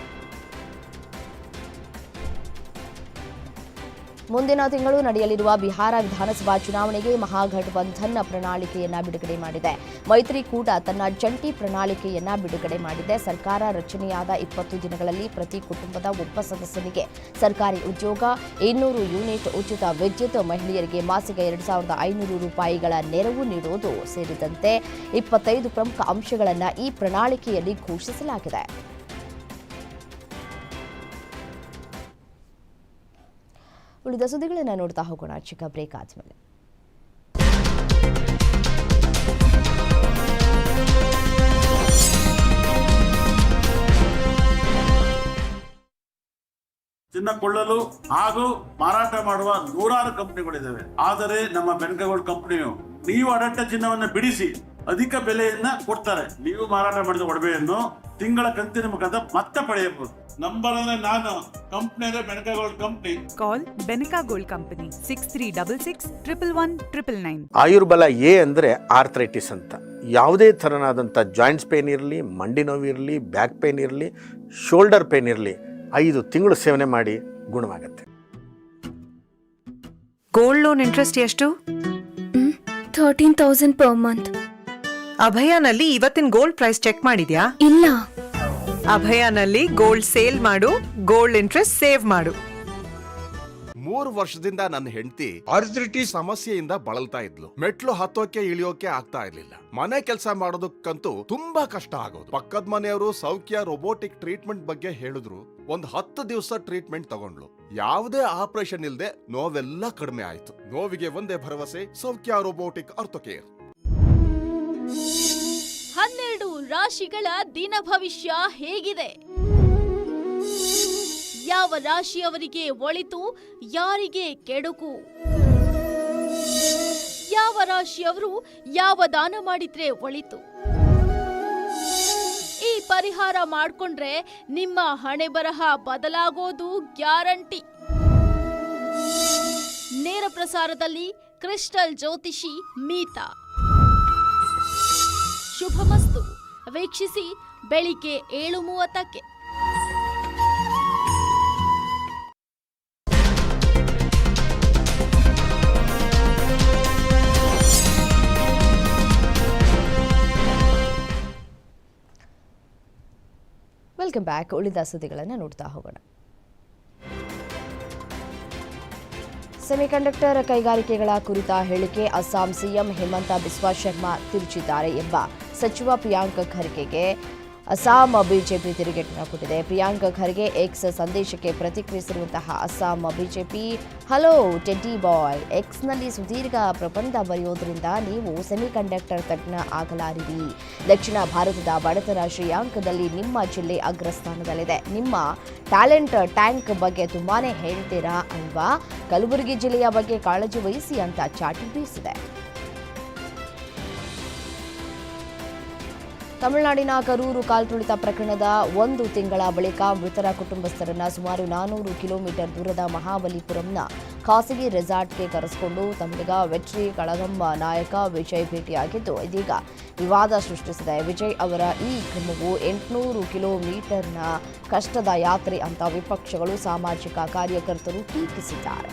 ಮುಂದಿನ ತಿಂಗಳು ನಡೆಯಲಿರುವ ಬಿಹಾರ ವಿಧಾನಸಭಾ ಚುನಾವಣೆಗೆ ಮಹಾಗಠಬಂಧನ್ ಪ್ರಣಾಳಿಕೆಯನ್ನ ಬಿಡುಗಡೆ ಮಾಡಿದೆ. ಮೈತ್ರಿಕೂಟ ತನ್ನ ಜಂಟಿ ಪ್ರಣಾಳಿಕೆಯನ್ನ ಬಿಡುಗಡೆ ಮಾಡಿದೆ. ಸರ್ಕಾರ ರಚನೆಯಾದ ಇಪ್ಪತ್ತು ದಿನಗಳಲ್ಲಿ ಪ್ರತಿ ಕುಟುಂಬದ ಒಬ್ಬ ಸದಸ್ಯನಿಗೆ ಸರ್ಕಾರಿ ಉದ್ಯೋಗ, ಇನ್ನೂರು ಯೂನಿಟ್ ಉಚಿತ ವಿದ್ಯುತ್, ಮಹಿಳೆಯರಿಗೆ ಮಾಸಿಕ ಎರಡು ಸಾವಿರದ ಐನೂರು ರೂಪಾಯಿಗಳ ನೆರವು ನೀಡುವುದು ಸೇರಿದಂತೆ ಇಪ್ಪತ್ತೈದು ಪ್ರಮುಖ ಅಂಶಗಳನ್ನು ಈ ಪ್ರಣಾಳಿಕೆಯಲ್ಲಿ ಘೋಷಿಸಲಾಗಿದೆ. ಉಳಿದ ಸುದ್ದಿಗಳನ್ನು ನೋಡ್ತಾ ಹೋಗೋಣ. ಚಿಕ್ಕ ಬ್ರೇಕ್ ಆದ್ಮೇಲೆ. ಚಿನ್ನ ಕೊಳ್ಳಲು ಹಾಗೂ ಮಾರಾಟ ಮಾಡುವ ನೂರಾರು ಕಂಪನಿಗಳಿದ್ದಾವೆ. ಆದರೆ ನಮ್ಮ ಬೆನ್ಕಗೋಲ್ಡ್ ಕಂಪನಿಯು ನೀವು ಅಡಟ್ಟ ಚಿನ್ನವನ್ನು ಬಿಡಿಸಿ ಅಧಿಕ ಬೆಲೆಯನ್ನ ಕೊಡ್ತಾರೆ. ನೀವು ಮಾರಾಟ ಮಾಡಿದ ಒಡವೆಯನ್ನು ತಿಂಗಳ ಕಂತಿನ ಮುಖಾಂತರ ಮತ್ತೆ ಪಡೆಯಬಹುದು. ನಂಬರ್ ಅಂದ್ರೆ ನಾನು ಕಂಪ್ನಿ ಅಂದ್ರೆ Benica Gold company Call Benica Gold Company 6366 111 999. Ayurbala A ಅಂದ್ರೆ ಆರ್ಥ್ರೈಟಿಸ್ ಅಂತ. ಯಾವುದೇ ಥರನಾದಂಥ ಜಾಯಿಂಟ್ಸ್ ಪೇನ್ ಇರಲಿ ಮಂಡಿ ನೋವು ಇರಲಿ ಬ್ಯಾಕ್ ಪೇನ್ ಇರಲಿ ಶೋಲ್ಡರ್ ಪೇನ್ ಇರಲಿ ಐದು ತಿಂಗಳು ಸೇವನೆ ಮಾಡಿ ಗುಣವಾಗುತ್ತೆ. ಗೋಲ್ಡ್ ಲೋನ್ ಇಂಟ್ರೆಸ್ಟ್ ಎಷ್ಟು? ಥರ್ಟೀನ್ ತೌಸಂಡ್ ಪರ್ ಮಂತ್ ಅಭಯಾನಲ್ಲಿ ಇವತ್ತಿನ ಗೋಲ್ಡ್ ಪ್ರೈಸ್ ಚೆಕ್ ಮಾಡಿದ್ಯಾ? ಇಲ್ಲ. ಅಭಯನಲ್ಲಿ ಗೋಲ್ಡ್ ಸೇಲ್ ಮಾಡು ಗೋಲ್ಡ್ ಇಂಟ್ರೆಸ್ಟ್ ಸೇವ್ ಮಾಡು. ಮೂರು ವರ್ಷದಿಂದ ನನ್ನ ಹೆಂಡತಿ ಅರ್ಜಿಟಿ ಸಮಸ್ಯೆಯಿಂದ ಬಳಲ್ತಾ ಇದ್ಲು. ಮೆಟ್ಲು ಹತ್ತೋಕೆ ಇಳಿಯೋಕೆ ಆಗ್ತಾ ಇರ್ಲಿಲ್ಲ. ಮನೆ ಕೆಲಸ ಮಾಡೋದಕ್ಕಂತೂ ತುಂಬಾ ಕಷ್ಟ ಆಗೋದು. ಪಕ್ಕದ ಮನೆಯವರು ಸೌಖ್ಯ ರೋಬೋಟಿಕ್ ಟ್ರೀಟ್ಮೆಂಟ್ ಬಗ್ಗೆ ಹೇಳಿದ್ರು. ಒಂದ್ ಹತ್ತು ದಿವಸ ಟ್ರೀಟ್ಮೆಂಟ್ ತಗೊಂಡ್ಲು ಯಾವುದೇ ಆಪರೇಷನ್ ಇಲ್ಲದೆ ನೋವೆಲ್ಲ ಕಡಿಮೆ ಆಯ್ತು. ನೋವಿಗೆ ಒಂದೇ ಭರವಸೆ ಸೌಖ್ಯ ರೋಬೋಟಿಕ್ ಆರ್ಥೋಕೇರ್ ಹನ್ನೆರಡು ರಾಶಿಗಳ ದಿನ ಭವಿಷ್ಯ ಹೇಗಿದೆ? ಯಾವ ರಾಶಿಯವರಿಗೆ ಒಳಿತು, ಯಾರಿಗೆ ಕೆಡುಕು? ಯಾವ ರಾಶಿಯವರು ಯಾವ ದಾನ ಮಾಡಿದ್ರೆ ಒಳಿತು? ಈ ಪರಿಹಾರ ಮಾಡಿಕೊಂಡ್ರೆ ನಿಮ್ಮ ಹಣೆ ಬರಹ ಬದಲಾಗೋದು ಗ್ಯಾರಂಟಿ. ನೇರ ಪ್ರಸಾರದಲ್ಲಿ ಕ್ರಿಸ್ಟಲ್ ಜ್ಯೋತಿಷಿ ಮೀತಾ. ಶುಭಮಸ್ತು. ವೀಕ್ಷಿಸಿ, ಬೆಳಿಗ್ಗೆ ಏಳು ಮೂವತ್ತಕ್ಕೆ. ವೆಲ್ಕಮ್ ಬ್ಯಾಕ್ ಉಳಿದ ಸುದ್ದಿಗಳನ್ನು ನೋಡ್ತಾ ಹೋಗೋಣ. ಸೆಮಿಕಂಡಕ್ಟರ್ ಕೈಗಾರಿಕೆಗಳ ಕುರಿತ ಹೇಳಿಕೆ, ಅಸ್ಸಾಂ ಸಿಎಂ ಹೇಮಂತ ಬಿಸ್ವಾ ಶರ್ಮಾ ತಿರುಚಿದ್ದಾರೆ ಎಂಬ ಸಚಿವ ಪ್ರಿಯಾಂಕ ಖರ್ಗೆಗೆ ಅಸ್ಸಾಂ ಬಿಜೆಪಿ ತಿರುಗೇಟನ್ನು ಕೊಟ್ಟಿದೆ ಪ್ರಿಯಾಂಕ ಖರ್ಗೆ ಎಕ್ಸ್ ಸಂದೇಶಕ್ಕೆ ಪ್ರತಿಕ್ರಿಯಿಸಿರುವಂತಹ Assam BJP. Hello teddy boy ಎಕ್ಸ್ನಲ್ಲಿ ಸುದೀರ್ಘ ಪ್ರಬಂಧ ಬರೆಯೋದ್ರಿಂದ ನೀವು ಸೆಮಿಕಂಡಕ್ಟರ್ ತಜ್ಞ ಆಗಲಾರಿರಿ. ದಕ್ಷಿಣ ಭಾರತದ ಬಡತನ ಶ್ರೇಯಾಂಕದಲ್ಲಿ ನಿಮ್ಮ ಜಿಲ್ಲೆ ಅಗ್ರಸ್ಥಾನದಲ್ಲಿದೆ. ನಿಮ್ಮ ಟ್ಯಾಲೆಂಟ್ ಟ್ಯಾಂಕ್ ಬಗ್ಗೆ ತುಂಬಾ ಹೇಳ್ತೀರಾ ಅಲ್ವಾ? ಕಲಬುರಗಿ ಜಿಲ್ಲೆಯ ಬಗ್ಗೆ ಕಾಳಜಿ ವಹಿಸಿ ಅಂತ ಚಾಟಿ ಬೀಸಿದೆ. ತಮಿಳುನಾಡಿನ ಕರೂರು ಕಾಲ್ತುಳಿತ ಪ್ರಕರಣದ ಒಂದು ತಿಂಗಳ ಬಳಿಕ ಮೃತರ ಕುಟುಂಬಸ್ಥರನ್ನು ಸುಮಾರು ನಾನೂರು ಕಿಲೋಮೀಟರ್ ದೂರದ ಮಹಾಬಲಿಪುರಂನ ಖಾಸಗಿ ರೆಸಾರ್ಟ್ಗೆ ಕರೆಸಿಕೊಂಡು ತಮಿಳಿಗ ವೆಟ್ರಿ ಕಳಗಂಬ ನಾಯಕ ವಿಜಯ್ ಭೇಟಿಯಾಗಿದ್ದು, ಇದೀಗ ವಿವಾದ ಸೃಷ್ಟಿಸಿದೆ. ವಿಜಯ್ ಅವರ ಈ ಕ್ರಮವು ಎಂಟುನೂರು ಕಿಲೋಮೀಟರ್ನ ಕಷ್ಟದ ಯಾತ್ರೆ ಅಂತ ವಿಪಕ್ಷಗಳು, ಸಾಮಾಜಿಕ ಕಾರ್ಯಕರ್ತರು ಟೀಕಿಸಿದ್ದಾರೆ.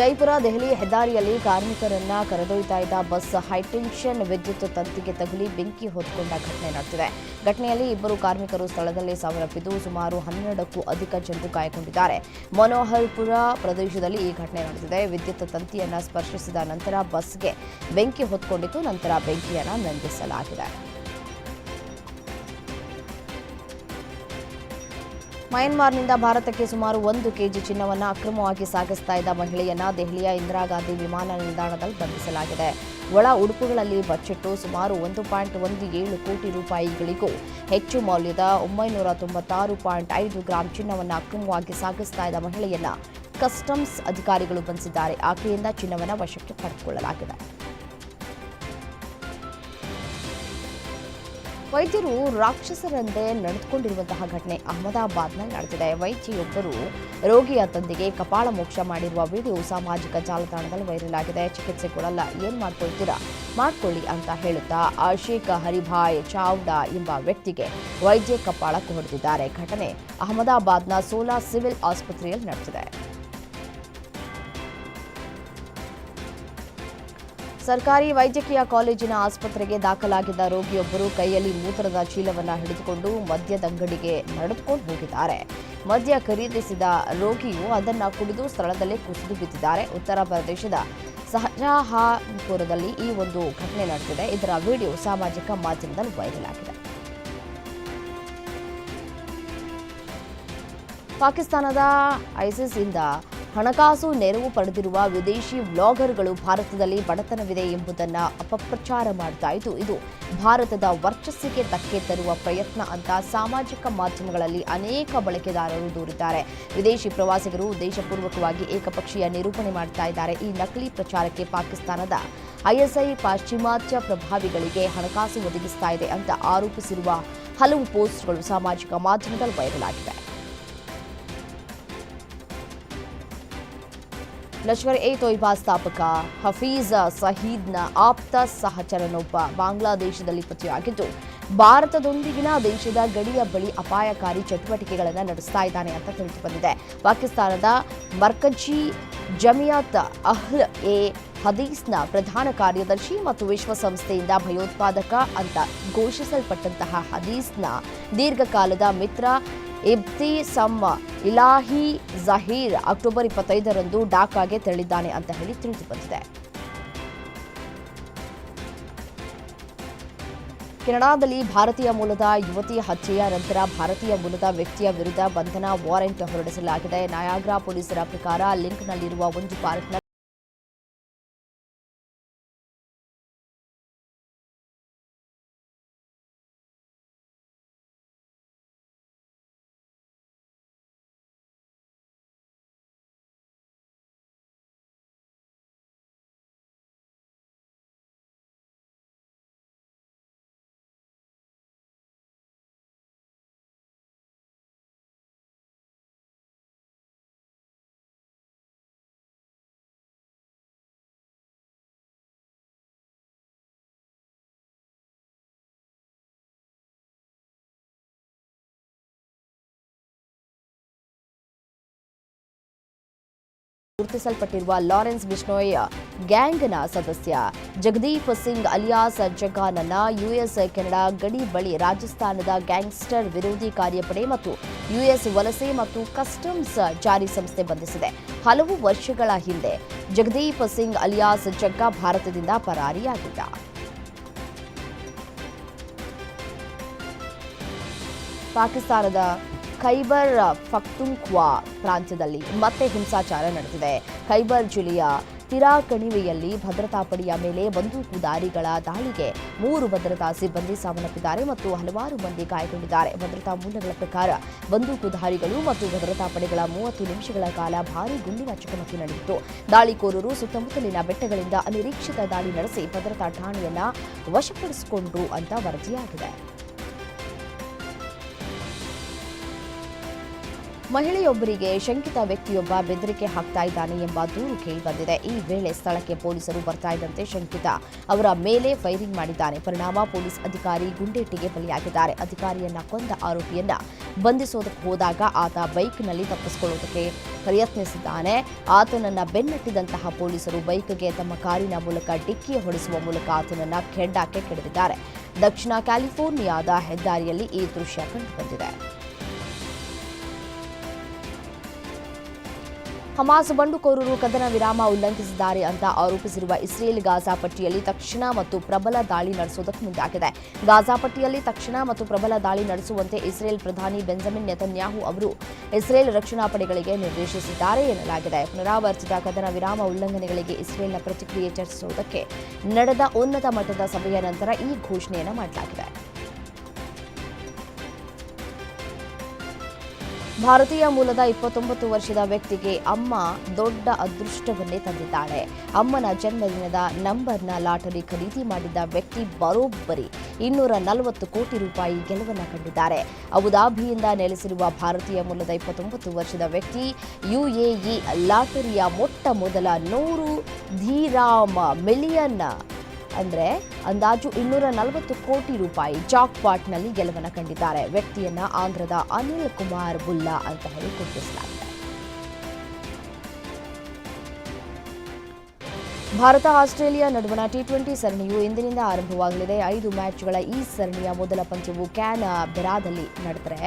ಜೈಪುರ, ದೆಹಲಿ, ಹೆದ್ದಾರಿಯಲ್ಲಿ ಕಾರ್ಮಿಕರನ್ನ ಕರೆದೊಯ್ತಾ ಇದ್ದ ಬಸ್ ಹೈಟೆನ್ಷನ್ ವಿದ್ಯುತ್ ತಂತಿಗೆ ತಗುಲಿ ಬೆಂಕಿ ಹೊತ್ಕೊಂಡ ಘಟನೆ ನಡೆದಿದೆ. ಘಟನೆಯಲ್ಲಿ ಇಬ್ಬರು ಕಾರ್ಮಿಕರು ಸ್ಥಳದಲ್ಲೇ ಸಾವನ್ನಪ್ಪಿದ್ದು ಸುಮಾರು ಹನ್ನೆರಡಕ್ಕೂ ಅಧಿಕ ಜನರು ಗಾಯಗೊಂಡಿದ್ದಾರೆ. ಮನೋಹರ್ಪುರ ಪ್ರದೇಶದಲ್ಲಿ ಈ ಘಟನೆ ನಡೆದಿದೆ. ವಿದ್ಯುತ್ ತಂತಿಯನ್ನ ಸ್ಪರ್ಶಿಸಿದ ನಂತರ ಬಸ್ಗೆ ಬೆಂಕಿ ಹೊತ್ಕೊಂಡಿತು ನಂತರ ಬೆಂಕಿಯನ್ನ ನಂದಿಸಲಾಗಿದೆ. ಮಯನ್ಮಾರ್ನಿಂದ ಭಾರತಕ್ಕೆ ಸುಮಾರು ಒಂದು ಕೆಜಿ ಚಿನ್ನವನ್ನು ಅಕ್ರಮವಾಗಿ ಸಾಗಿಸ್ತಾ ಇದ್ದ ಮಹಿಳೆಯನ್ನ ದೆಹಲಿಯ ಇಂದಿರಾ ಗಾಂಧಿ ವಿಮಾನ ನಿಲ್ದಾಣದಲ್ಲಿ ಬಂಧಿಸಲಾಗಿದೆ. ಒಳ ಉಡುಪುಗಳಲ್ಲಿ ಬಚ್ಚಿಟ್ಟು ಸುಮಾರು ಒಂದು ಪಾಯಿಂಟ್ ಒಂದು ಏಳು ಕೋಟಿ ರೂಪಾಯಿಗಳಿಗೂ ಹೆಚ್ಚು ಮೌಲ್ಯದ ಒಂಬೈನೂರ ತೊಂಬತ್ತಾರು ಪಾಯಿಂಟ್ ಐದು ಗ್ರಾಂ ಚಿನ್ನವನ್ನು ಅಕ್ರಮವಾಗಿ ಸಾಗಿಸ್ತಾ ಇದ್ದ ಮಹಿಳೆಯನ್ನ ಕಸ್ಟಮ್ಸ್ ಅಧಿಕಾರಿಗಳು ಬಂಧಿಸಿದ್ದಾರೆ. ಆಕೆಯಿಂದ ಚಿನ್ನವನ್ನು ವಶಕ್ಕೆ ಪಡೆದುಕೊಳ್ಳಲಾಗಿದೆ. ವೈದ್ಯರು ರಾಕ್ಷಸರಂತೆ ನಡೆದುಕೊಂಡಿರುವಂತಹ ಘಟನೆ ಅಹಮದಾಬಾದ್ನಲ್ಲಿ ನಡೆದಿದೆ. ವೈದ್ಯೆಯೊಬ್ಬರು ರೋಗಿಯ ತಂದೆಗೆ ಕಪಾಳ ಮೋಕ್ಷ ಮಾಡಿರುವ ವಿಡಿಯೋ ಸಾಮಾಜಿಕ ಜಾಲತಾಣದಲ್ಲಿ ವೈರಲ್ ಆಗಿದೆ. ಚಿಕಿತ್ಸೆ ಕೊಡಲ್ಲ, ಏನ್ ಮಾಡ್ಕೊಳ್ತೀರಾ? ಮಾಡ್ಕೊಳ್ಳಿ ಅಂತ ಹೇಳುತ್ತಾ ಆಶಿಕ್ ಹರಿಭಾಯ್ ಚಾವ್ಡಾ ಎಂಬ ವ್ಯಕ್ತಿಗೆ ವೈದ್ಯ ಕಪಾಳಕ್ಕೆ ಹೊಡೆದಿದ್ದಾರೆ. ಘಟನೆ ಅಹಮದಾಬಾದ್ನ ಸೋಲಾ ಸಿವಿಲ್ ಆಸ್ಪತ್ರೆಯಲ್ಲಿ ನಡೆದಿದೆ. ಸರ್ಕಾರಿ ವೈದ್ಯಕೀಯ ಕಾಲೇಜಿನ ಆಸ್ಪತ್ರೆಗೆ ದಾಖಲಾಗಿದ್ದ ರೋಗಿಯೊಬ್ಬರು ಕೈಯಲ್ಲಿ ಮೂತ್ರದ ಚೀಲವನ್ನು ಹಿಡಿದುಕೊಂಡು ಮದ್ಯದಂಗಡಿಗೆ ನಡೆದುಕೊಂಡು ಹೋಗಿದ್ದಾರೆ. ಮದ್ಯ ಖರೀದಿಸಿದ ರೋಗಿಯು ಅದನ್ನು ಕುಡಿದು ಸ್ಥಳದಲ್ಲೇ ಕುಸಿದು ಬಿದ್ದಿದ್ದಾರೆ. ಉತ್ತರ ಪ್ರದೇಶದ ಸಹಜಾಹಾಪುರದಲ್ಲಿ ಈ ಒಂದು ಘಟನೆ ನಡೆದಿದೆ. ಇದರ ವಿಡಿಯೋ ಸಾಮಾಜಿಕ ಮಾಧ್ಯಮದಲ್ಲಿ ವೈರಲ್ ಆಗಿದೆ. ಪಾಕಿಸ್ತಾನದ ಐಸಿಸ್ನಿಂದ ಹಣಕಾಸು ನೆರವು ಪಡೆದಿರುವ ವಿದೇಶಿ ವ್ಲಾಗರ್ಗಳು ಭಾರತದಲ್ಲಿ ಬಡತನವಿದೆ ಎಂಬುದನ್ನು ಅಪಪ್ರಚಾರ ಮಾಡ್ತಾ ಇದ್ದು, ಇದು ಭಾರತದ ವರ್ಚಸ್ಸಿಗೆ ಧಕ್ಕೆ ತರುವ ಪ್ರಯತ್ನ ಅಂತ ಸಾಮಾಜಿಕ ಮಾಧ್ಯಮಗಳಲ್ಲಿ ಅನೇಕ ಬಳಕೆದಾರರು ದೂರಿದ್ದಾರೆ. ವಿದೇಶಿ ಪ್ರವಾಸಿಗರು ಉದ್ದೇಶಪೂರ್ವಕವಾಗಿ ಏಕಪಕ್ಷೀಯ ನಿರೂಪಣೆ ಮಾಡ್ತಾ ಇದ್ದಾರೆ. ಈ ನಕಲಿ ಪ್ರಚಾರಕ್ಕೆ ಪಾಕಿಸ್ತಾನದ ಐಎಸ್ಐ ಪಾಶ್ಚಿಮಾತ್ಯ ಪ್ರಭಾವಿಗಳಿಗೆ ಹಣಕಾಸು ಒದಗಿಸ್ತಾ ಇದೆ ಅಂತ ಆರೋಪಿಸಿರುವ ಹಲವು ಪೋಸ್ಟ್ಗಳು ಸಾಮಾಜಿಕ ಮಾಧ್ಯಮದಲ್ಲಿ ವೈರಲ್ ಆಗಿವೆ. ಲಷ್ಕರ್ ಎ ತೊಯ್ಬಾ ಸ್ಥಾಪಕ ಹಫೀಜ್ ಸಹೀದ್ನ ಆಪ್ತ ಸಹಚರನೊಬ್ಬ ಬಾಂಗ್ಲಾದೇಶದಲ್ಲಿ ಪತ್ತೆಯಾಗಿದ್ದು ಭಾರತದೊಂದಿಗಿನ ದೇಶದ ಗಡಿಯ ಬಳಿ ಅಪಾಯಕಾರಿ ಚಟುವಟಿಕೆಗಳನ್ನು ನಡೆಸ್ತಾ ಇದ್ದಾನೆ ಅಂತ ತಿಳಿದು ಬಂದಿದೆ. ಪಾಕಿಸ್ತಾನದ ಮರ್ಕಜಿ ಜಮಿಯಾತ್ ಅಹ್ಲ್ ಎ ಹದೀಸ್ನ ಪ್ರಧಾನ ಕಾರ್ಯದರ್ಶಿ ಮತ್ತು ವಿಶ್ವಸಂಸ್ಥೆಯಿಂದ ಭಯೋತ್ಪಾದಕ ಅಂತ ಘೋಷಿಸಲ್ಪಟ್ಟಂತಹ ಹದೀಸ್ನ ದೀರ್ಘಕಾಲದ ಮಿತ್ರ ಇಬ್ತಿಸಮ್ ಇಲಾಹಿ ಜಹೀರ್ ಅಕ್ಟೋಬರ್ ಇಪ್ಪತ್ತೈದರಂದು ಡಾಕಾಗೆ ತೆರಳಿದ್ದಾನೆ ಅಂತ ಹೇಳಿ ತಿಳಿದು ಬಂದಿದೆ. ಕೆನಡಾದಲ್ಲಿ ಭಾರತೀಯ ಮೂಲದ ಯುವತಿ ಹತ್ಯೆಯ ನಂತರ ಭಾರತೀಯ ಮೂಲದ ವ್ಯಕ್ತಿಯ ವಿರುದ್ಧ ಬಂಧನ ವಾರೆಂಟ್ ಹೊರಡಿಸಲಾಗಿದೆ. ನಯಾಗ್ರಾ ಪೊಲೀಸರ ಪ್ರಕಾರ ಲಿಂಕ್ನಲ್ಲಿರುವ ಒಂದು ಪಾರ್ಕ್ನ ಗುರುತಿಸಲ್ಪಟ್ಟಿರುವ ಲಾರೆನ್ಸ್ ಬಿಷ್ಣೋಯ್ ಗ್ಯಾಂಗ್ನ ಸದಸ್ಯ. ಜಗದೀಪ್ ಸಿಂಗ್ ಅಲಿಯಾಸ್ ಜಗಾನನ್ನ ಯುಎಸ್ ಕೆನಡಾ ಗಡಿ ಬಳಿ ರಾಜಸ್ಥಾನದ ಗ್ಯಾಂಗ್ಸ್ಟರ್ ವಿರೋಧಿ ಕಾರ್ಯಪಡೆ ಮತ್ತು ಯುಎಸ್ ವಲಸೆ ಮತ್ತು ಕಸ್ಟಮ್ಸ್ ಜಾರಿ ಸಂಸ್ಥೆ ಬಂಧಿಸಿದೆ. ಹಲವು ವರ್ಷಗಳ ಹಿಂದೆ ಜಗದೀಪ್ ಸಿಂಗ್ ಅಲಿಯಾಸ್ ಜಗ್ಗಾ ಭಾರತದಿಂದ ಪರಾರಿಯಾಗಿದ್ದ. ಪಾಕಿಸ್ತಾನದ ಖೈಬರ್ ಪಖ್ತೂನ್ಖ್ವಾ ಪ್ರಾಂತ್ಯದಲ್ಲಿ ಮತ್ತೆ ಹಿಂಸಾಚಾರ ನಡೆದಿದೆ. ಖೈಬರ್ ಜಿಲ್ಲೆಯ ತಿರಾ ಕಣಿವೆಯಲ್ಲಿ ಭದ್ರತಾ ಪಡೆಯ ಮೇಲೆ ಬಂದೂಕುದಾರಿಗಳ ದಾಳಿಗೆ ಮೂರು ಭದ್ರತಾ ಸಿಬ್ಬಂದಿ ಸಾವನ್ನಪ್ಪಿದ್ದಾರೆ ಮತ್ತು ಹಲವಾರು ಮಂದಿ ಗಾಯಗೊಂಡಿದ್ದಾರೆ. ಭದ್ರತಾ ಮೂಲಗಳ ಪ್ರಕಾರ ಬಂದೂಕುಧಾರಿಗಳು ಮತ್ತು ಭದ್ರತಾ ಪಡೆಗಳ ಮೂವತ್ತು ನಿಮಿಷಗಳ ಕಾಲ ಭಾರೀ ಗುಂಡಿನ ಚಕಮಕಿ ನಡೆಯಿತು ದಾಳಿಕೋರರು ಸುತ್ತಮುತ್ತಲಿನ ಬೆಟ್ಟಗಳಿಂದ ಅನಿರೀಕ್ಷಿತ ದಾಳಿ ನಡೆಸಿ ಭದ್ರತಾ ಠಾಣೆಯನ್ನ ವಶಪಡಿಸಿಕೊಂಡ್ರು ಅಂತ ವರದಿಯಾಗಿದೆ. ಮಹಿಳೆಯೊಬ್ಬರಿಗೆ ಶಂಕಿತ ವ್ಯಕ್ತಿಯೊಬ್ಬ ಬೆದರಿಕೆ ಹಾಕ್ತಾ ಇದ್ದಾನೆ ಎಂಬ ದೂರು ಕೇಳಿಬಂದಿದೆ ಈ ವೇಳೆ ಸ್ಥಳಕ್ಕೆ ಪೊಲೀಸರು ಬರ್ತಾ ಇದ್ದಂತೆ ಶಂಕಿತ ಅವರ ಮೇಲೆ ಫೈರಿಂಗ್ ಮಾಡಿದ್ದಾನೆ. ಪರಿಣಾಮ ಪೊಲೀಸ್ ಅಧಿಕಾರಿ ಗುಂಡೇಟಿಗೆ ಬಲಿಯಾಗಿದ್ದಾರೆ. ಅಧಿಕಾರಿಯನ್ನ ಕೊಂದ ಆರೋಪಿಯನ್ನ ಬಂಧಿಸೋದಕ್ಕೆ ಹೋದಾಗ ಆತ ಬೈಕ್ನಲ್ಲಿ ತಪ್ಪಿಸಿಕೊಳ್ಳುವುದಕ್ಕೆ ಪ್ರಯತ್ನಿಸಿದ್ದಾನೆ. ಆತನನ್ನ ಬೆನ್ನಟ್ಟಿದಂತಹ ಪೊಲೀಸರು ಬೈಕ್ಗೆ ತಮ್ಮ ಕಾರಿನ ಮೂಲಕ ಡಿಕ್ಕಿ ಹೊಡೆಸುವ ಮೂಲಕ ಆತನನ್ನ ಕೆಂಡಾಕ್ಕೆ ಕೆಡವಿದ್ದಾರೆ. ದಕ್ಷಿಣ ಕ್ಯಾಲಿಫೋರ್ನಿಯಾದ ಹೆದ್ದಾರಿಯಲ್ಲಿ ಈ ದೃಶ್ಯ ಕಂಡುಬಂದಿದೆ ಹಮಾಸ್ ಬಂಡುಕೋರರು ಕದನ ವಿರಾಮ ಉಲ್ಲಂಘಿಸಿದ್ದಾರೆ ಅಂತ ಆರೋಪಿಸಿರುವ ಇಸ್ರೇಲ್ ಗಾಜಾ ಪಟ್ಟಿಯಲ್ಲಿ ತಕ್ಷಣ ಮತ್ತು ಪ್ರಬಲ ದಾಳಿ ನಡೆಸುವುದಕ್ಕೆ ಮುಂದಾಗಿದೆ. ಗಾಜಾ ಪಟ್ಟಿಯಲ್ಲಿ ತಕ್ಷಣ ಮತ್ತು ಪ್ರಬಲ ದಾಳಿ ನಡೆಸುವಂತೆ ಇಸ್ರೇಲ್ ಪ್ರಧಾನಿ ಬೆಂಜಮಿನ್ ನೆತನ್ಯಾಹು ಅವರು ಇಸ್ರೇಲ್ ರಕ್ಷಣಾ ಪಡೆಗಳಿಗೆ ನಿರ್ದೇಶಿಸಿದ್ದಾರೆ ಎನ್ನಲಾಗಿದೆ. ಪುನರಾವರ್ತಿತ ಕದನ ವಿರಾಮ ಉಲ್ಲಂಘನೆಗಳಿಗೆ ಇಸ್ರೇಲ್ನ ಪ್ರತಿಕ್ರಿಯೆ ಚರ್ಚಿಸುವುದಕ್ಕೆ ನಡೆದ ಉನ್ನತ ಮಟ್ಟದ ಸಭೆಯ ನಂತರ ಈ ಘೋಷಣೆಯನ್ನು ಮಾಡಲಾಗಿದೆ. ಭಾರತೀಯ ಮೂಲದ ಇಪ್ಪತ್ತೊಂಬತ್ತು ವರ್ಷದ ವ್ಯಕ್ತಿಗೆ ಅಮ್ಮ ದೊಡ್ಡ ಅದೃಷ್ಟವನ್ನೇ ತಂದಿದ್ದಾಳೆ. ಅಮ್ಮನ ಜನ್ಮದಿನದ ನಂಬರ್ನ ಲಾಟರಿ ಖರೀದಿ ಮಾಡಿದ್ದ ವ್ಯಕ್ತಿ ಬರೋಬ್ಬರಿ ಇನ್ನೂರ ನಲವತ್ತು ಕೋಟಿ ರೂಪಾಯಿ ಗೆಲುವನ್ನು ಕಂಡಿದ್ದಾರೆ. ಅಬುದಾಬಿಯಿಂದ ನೆಲೆಸಿರುವ ಭಾರತೀಯ ಮೂಲದ ಇಪ್ಪತ್ತೊಂಬತ್ತು ವರ್ಷದ ವ್ಯಕ್ತಿ ಯುಎಇ ಲಾಟರಿಯ ಮೊಟ್ಟ ಮೊದಲ ನೂರು ಧೀರಾಮ್ ಮಿಲಿಯನ್ ಅಂದ್ರೆ ಅಂದಾಜು ಇನ್ನೂರ ನಲವತ್ತು ಕೋಟಿ ರೂಪಾಯಿ ಜಾಕ್ಪಾಟ್ನಲ್ಲಿ ಗೆಲುವನ್ನು ಕಂಡಿದ್ದಾರೆ. ವ್ಯಕ್ತಿಯನ್ನ ಆಂಧ್ರದ ಅನಿಲ್ ಕುಮಾರ್ ಬುಲ್ಲಾ ಅಂತ ಹೇಳಿ ಗುರುತಿಸಲಾಗಿದೆ. ಭಾರತ ಆಸ್ಟ್ರೇಲಿಯಾ ನಡುವಣ ಟಿ ಟ್ವೆಂಟಿ ಸರಣಿಯು ಇಂದಿನಿಂದ ಆರಂಭವಾಗಲಿದೆ. ಐದು ಮ್ಯಾಚ್ಗಳ ಈ ಸರಣಿಯ ಮೊದಲ ಪಂದ್ಯವು ಕ್ಯಾನ್ ಬೆರಾದಲ್ಲಿ ನಡೆದರೆ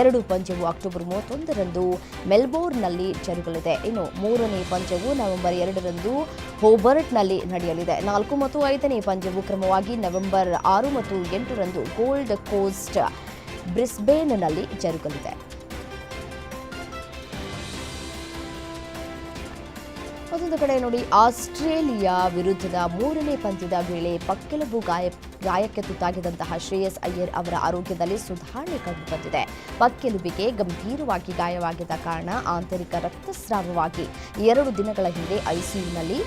ಎರಡು ಪಂದ್ಯವು ಅಕ್ಟೋಬರ್ ಮೂವತ್ತೊಂದರಂದು ಮೆಲ್ಬೋರ್ನ್ನಲ್ಲಿ ಜರುಗಲಿದೆ. ಇನ್ನು ಮೂರನೇ ಪಂದ್ಯವು ನವೆಂಬರ್ ಎರಡರಂದು ಹೋಬರ್ಟ್ನಲ್ಲಿ ನಡೆಯಲಿದೆ. ನಾಲ್ಕು ಮತ್ತು ಐದನೇ ಪಂದ್ಯವು ಕ್ರಮವಾಗಿ ನವೆಂಬರ್ ಆರು ಮತ್ತು ಎಂಟರಂದು ಗೋಲ್ಡ್ ಕೋಸ್ಟ್ ಬ್ರಿಸ್ಬೇನ್ನಲ್ಲಿ ಜರುಗಲಿದೆ. ಮತ್ತೊಂದು ಕಡೆ ನೋಡಿ, ಆಸ್ಟ್ರೇಲಿಯಾ ವಿರುದ್ಧದ ಮೂರನೇ ಪಂದ್ಯದ ವೇಳೆ ಪಕ್ಕೆಲುಬು ಗಾಯ, ಗಾಯಕ್ಕೆ ತುತ್ತಾಗಿದ್ದಂತಹ ಶ್ರೇಯಸ್ ಅಯ್ಯರ್ ಅವರ ಆರೋಗ್ಯದಲ್ಲಿ ಸುಧಾರಣೆ ಕಂಡುಬಂದಿದೆ. ಪಕ್ಕೆಲುಬಿಗೆ ಗಂಭೀರವಾಗಿ ಗಾಯವಾಗಿದ್ದ ಕಾರಣ ಆಂತರಿಕ ರಕ್ತಸ್ರಾವವಾಗಿ ಎರಡು ದಿನಗಳ ಹಿಂದೆ ಐಸಿಯುನಲ್ಲಿ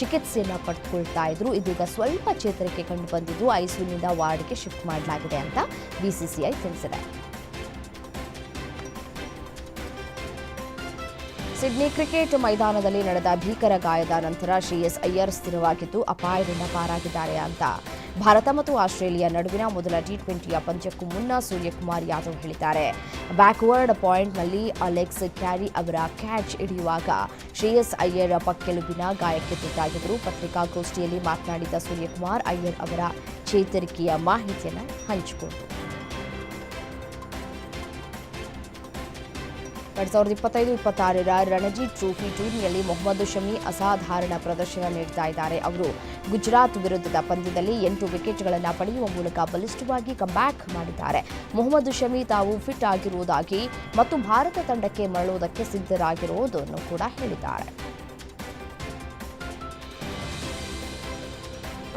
ಚಿಕಿತ್ಸೆಯನ್ನು ಪಡೆದುಕೊಳ್ತಾ ಇದ್ರು. ಇದೀಗ ಸ್ವಲ್ಪ ಚೇತರಿಕೆ ಕಂಡುಬಂದಿದ್ದು, ಐಸಿಯುನಿಂದ ವಾರ್ಡ್ಗೆ ಶಿಫ್ಟ್ ಮಾಡಲಾಗಿದೆ ಅಂತ ಬಿಸಿಸಿಐ ತಿಳಿಸಿದೆ. ಸಿಡ್ನಿ ಕ್ರಿಕೆಟ್ ಮೈದಾನದಲ್ಲಿ ನಡೆದ ಭೀಕರ ಗಾಯದ ನಂತರ ಶ್ರೇಯಸ್ ಅಯ್ಯರ್ ಸ್ಥಿರವಾಗಿದ್ದು ಅಪಾಯದಿಂದ ಪಾರಾಗಿದ್ದಾರೆ ಅಂತ. ಭಾರತ ಮತ್ತು ಆಸ್ಟ್ರೇಲಿಯಾ ನಡುವಿನ ಮೊದಲ ಟಿ ಟ್ವೆಂಟಿಯ ಪಂದ್ಯಕ್ಕೂ ಮುನ್ನ ಸೂರ್ಯಕುಮಾರ್ ಯಾದವ್ ಹೇಳಿದ್ದಾರೆ. ಬ್ಯಾಕ್ವರ್ಡ್ ಪಾಯಿಂಟ್ನಲ್ಲಿ ಅಲೆಕ್ಸ್ ಕ್ಯಾರಿ ಅವರ ಕ್ಯಾಚ್ ಹಿಡಿಯುವಾಗ ಶ್ರೇಯಸ್ ಅಯ್ಯರ್ ಪಕ್ಕೆಲುಬಿನ ಗಾಯಕ್ಕೆ ತುತ್ತಾಗಿದ್ದರು. ಪತ್ರಿಕಾಗೋಷ್ಠಿಯಲ್ಲಿ ಮಾತನಾಡಿದ ಸೂರ್ಯಕುಮಾರ್, ಅಯ್ಯರ್ ಅವರ ಚೇತರಿಕೆಯ ಮಾಹಿತಿಯನ್ನು ಹಂಚಿಕೊಂಡರು. ಎರಡ್ ಸಾವಿರದ ಇಪ್ಪತ್ತೈದು, ಇಪ್ಪತ್ತಾರರ ರಣಜಿ ಟ್ರೋಫಿ ಟೂರ್ನಿಯಲ್ಲಿ ಮೊಹಮ್ಮದ್ ಶಮಿ ಅಸಾಧಾರಣ ಪ್ರದರ್ಶನ ನೀಡ್ತಾ ಇದ್ದಾರೆ. ಅವರು ಗುಜರಾತ್ ವಿರುದ್ಧದ ಪಂದ್ಯದಲ್ಲಿ ಎಂಟು ವಿಕೆಟ್ಗಳನ್ನು ಪಡೆಯುವ ಮೂಲಕ ಬಲಿಷ್ಠವಾಗಿ ಕಂಬ್ಯಾಕ್ ಮಾಡಿದ್ದಾರೆ. ಮೊಹಮ್ಮದ್ ಶಮಿ ತಾವು ಫಿಟ್ ಆಗಿರುವುದಾಗಿ ಮತ್ತು ಭಾರತ ತಂಡಕ್ಕೆ ಮರಳುವುದಕ್ಕೆ ಸಿದ್ಧರಾಗಿರುವುದನ್ನು ಕೂಡ ಹೇಳಿದ್ದಾರೆ.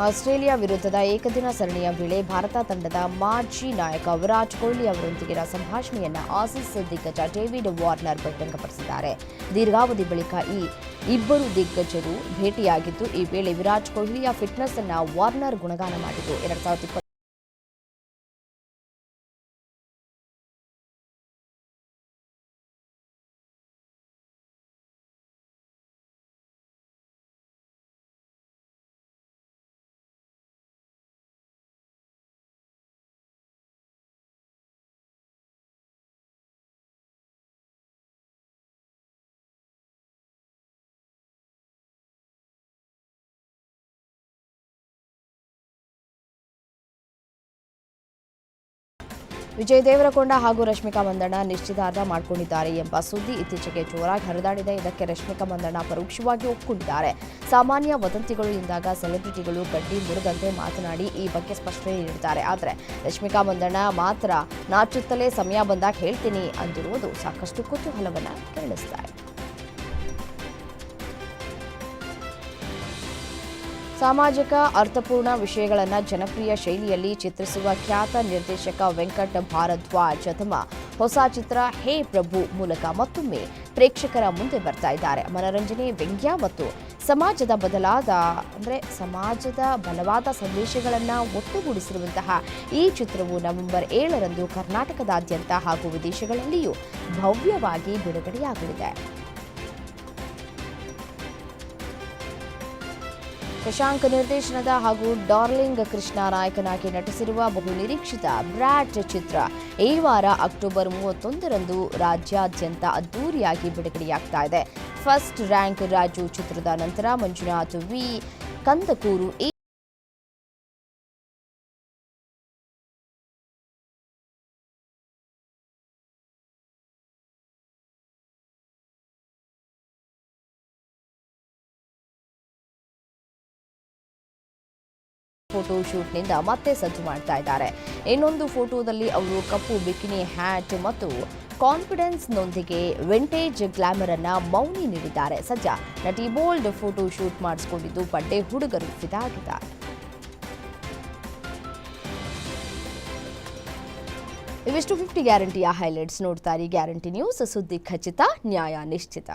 ಆಸ್ಟ್ರೇಲಿಯಾ ವಿರುದ್ಧದ ಏಕದಿನ ಸರಣಿಯ ವೇಳೆ ಭಾರತ ತಂಡದ ಮಾಜಿ ನಾಯಕ ವಿರಾಟ್ ಕೊಹ್ಲಿ ಅವರೊಂದಿಗಿನ ಸಂಭಾಷಣೆಯನ್ನು ಆಸೀಸ್ ದಿಗ್ಗಜ ಡೇವಿಡ್ ವಾರ್ನರ್ ಬಹಿರಂಗಪಡಿಸಿದ್ದಾರೆ. ದೀರ್ಘಾವಧಿ ಬಳಿಕ ಈ ಇಬ್ಬರು ದಿಗ್ಗಜರು ಭೇಟಿಯಾಗಿದ್ದು, ಈ ವೇಳೆ ವಿರಾಟ್ ಕೊಹ್ಲಿಯ ಫಿಟ್ನೆಸ್ ಅನ್ನು ವಾರ್ನರ್ ಗುಣಗಾನ ಮಾಡಿದ್ದು. ಎರಡ್ ಸಾವಿರದ ವಿಜಯ್ ದೇವರಕೊಂಡ ಹಾಗೂ ರಶ್ಮಿಕಾ ಮಂದಣ್ಣ ನಿಶ್ಚಿತಾರ್ಥ ಮಾಡಿಕೊಂಡಿದ್ದಾರೆ ಎಂಬ ಸುದ್ದಿ ಇತ್ತೀಚೆಗೆ ಜೋರಾಗಿ ಹರಿದಾಡಿದೆ. ಇದಕ್ಕೆ ರಶ್ಮಿಕಾ ಮಂದಣ್ಣ ಪರೋಕ್ಷವಾಗಿ ಒಪ್ಪಿಕೊಂಡಿದ್ದಾರೆ ಸಾಮಾನ್ಯ ವದಂತಿಗಳು ಎಂದಾಗ ಸೆಲೆಬ್ರಿಟಿಗಳು ಗಡ್ಡಿ ಮುರಿದಂತೆ ಮಾತನಾಡಿ ಈ ಬಗ್ಗೆ ಸ್ಪಷ್ಟನೆ ನೀಡಿದ್ದಾರೆ. ಆದರೆ ರಶ್ಮಿಕಾ ಮಂದಣ್ಣ ಮಾತ್ರ ನಾಚುತ್ತಲೇ ಸಮಯ ಬಂದಾಗ ಹೇಳ್ತೀನಿ ಅಂದಿರುವುದು ಸಾಕಷ್ಟು ಕುತೂಹಲವನ್ನು ಕೆರಳಿಸ್ತಾ ಸಾಮಾಜಿಕ, ಅರ್ಥಪೂರ್ಣ ವಿಷಯಗಳನ್ನು ಜನಪ್ರಿಯ ಶೈಲಿಯಲ್ಲಿ ಚಿತ್ರಿಸುವ ಖ್ಯಾತ ನಿರ್ದೇಶಕ ವೆಂಕಟ್ ಭಾರದ್ವಾಜ್ ತಮ್ಮ ಹೊಸ ಚಿತ್ರ ಹೇ ಪ್ರಭು ಮೂಲಕ ಮತ್ತೊಮ್ಮೆ ಪ್ರೇಕ್ಷಕರ ಮುಂದೆ ಬರ್ತಾ ಇದ್ದಾರೆ. ಮನರಂಜನೆ, ವ್ಯಂಗ್ಯ ಮತ್ತು ಸಮಾಜದ ಬದಲಾದ, ಅಂದರೆ ಸಮಾಜದ ಬಲವಾದ ಸಂದೇಶಗಳನ್ನು ಒಟ್ಟುಗೂಡಿಸಿರುವಂತಹ ಈ ಚಿತ್ರವು ನವೆಂಬರ್ ಏಳರಂದು ಕರ್ನಾಟಕದಾದ್ಯಂತ ಹಾಗೂ ವಿದೇಶಗಳಲ್ಲಿಯೂ ಭವ್ಯವಾಗಿ ಬಿಡುಗಡೆಯಾಗಲಿದೆ. ಶಶಾಂಕ್ ನಿರ್ದೇಶನದ ಹಾಗೂ ಡಾರ್ಲಿಂಗ್ ಕೃಷ್ಣ ನಾಯಕನಾಗಿ ನಟಿಸಿರುವ ಬಹು ನಿರೀಕ್ಷಿತ ಬ್ರ್ಯಾಟ್ ಚಿತ್ರ ಈ ವಾರ ಅಕ್ಟೋಬರ್ ಮೂವತ್ತೊಂದರಂದು ರಾಜ್ಯಾದ್ಯಂತ ಅದ್ದೂರಿಯಾಗಿ ಬಿಡುಗಡೆಯಾಗ್ತಾ ಇದೆ. ಫಸ್ಟ್ ರ್ಯಾಂಕ್ ರಾಜು ಚಿತ್ರದ ನಂತರ ಮಂಜುನಾಥ್ ವಿ. ಕಂದಕೂರು ಫೋಟೋ ಶೂಟ್ನಿಂದ ಮತ್ತೆ ಸಜ್ಜು ಮಾಡ್ತಾ ಇದ್ದಾರೆ. ಇನ್ನೊಂದು ಫೋಟೋದಲ್ಲಿ ಅವರು ಕಪ್ಪು ಬಿಕಿನಿ ಹ್ಯಾಟ್ ಮತ್ತು ಕಾನ್ಫಿಡೆನ್ಸ್ನೊಂದಿಗೆ ವಿಂಟೇಜ್ ಗ್ಲಾಮರ್ ಅನ್ನ ಮೌನಿ ನೀಡಿದ್ದಾರೆ. ಸಜ್ಜಾ ನಟಿ ಬೋಲ್ಡ್ ಫೋಟೋ ಶೂಟ್ ಮಾಡಿಸಿಕೊಂಡಿದ್ದು ಪಡ್ಡೆ ಹುಡುಗರು ಫಿದಾಗಿದ್ದಾರೆ ಇವಿಷ್ಟು ಫಿಫ್ಟಿ ಗ್ಯಾರಂಟಿಯ ಹೈಲೈಟ್ಸ್ ನೋಡ್ತಾರೆ ಗ್ಯಾರಂಟಿ ನ್ಯೂಸ್ ಸುದ್ದಿ ಖಚಿತ, ನ್ಯಾಯ ನಿಶ್ಚಿತ.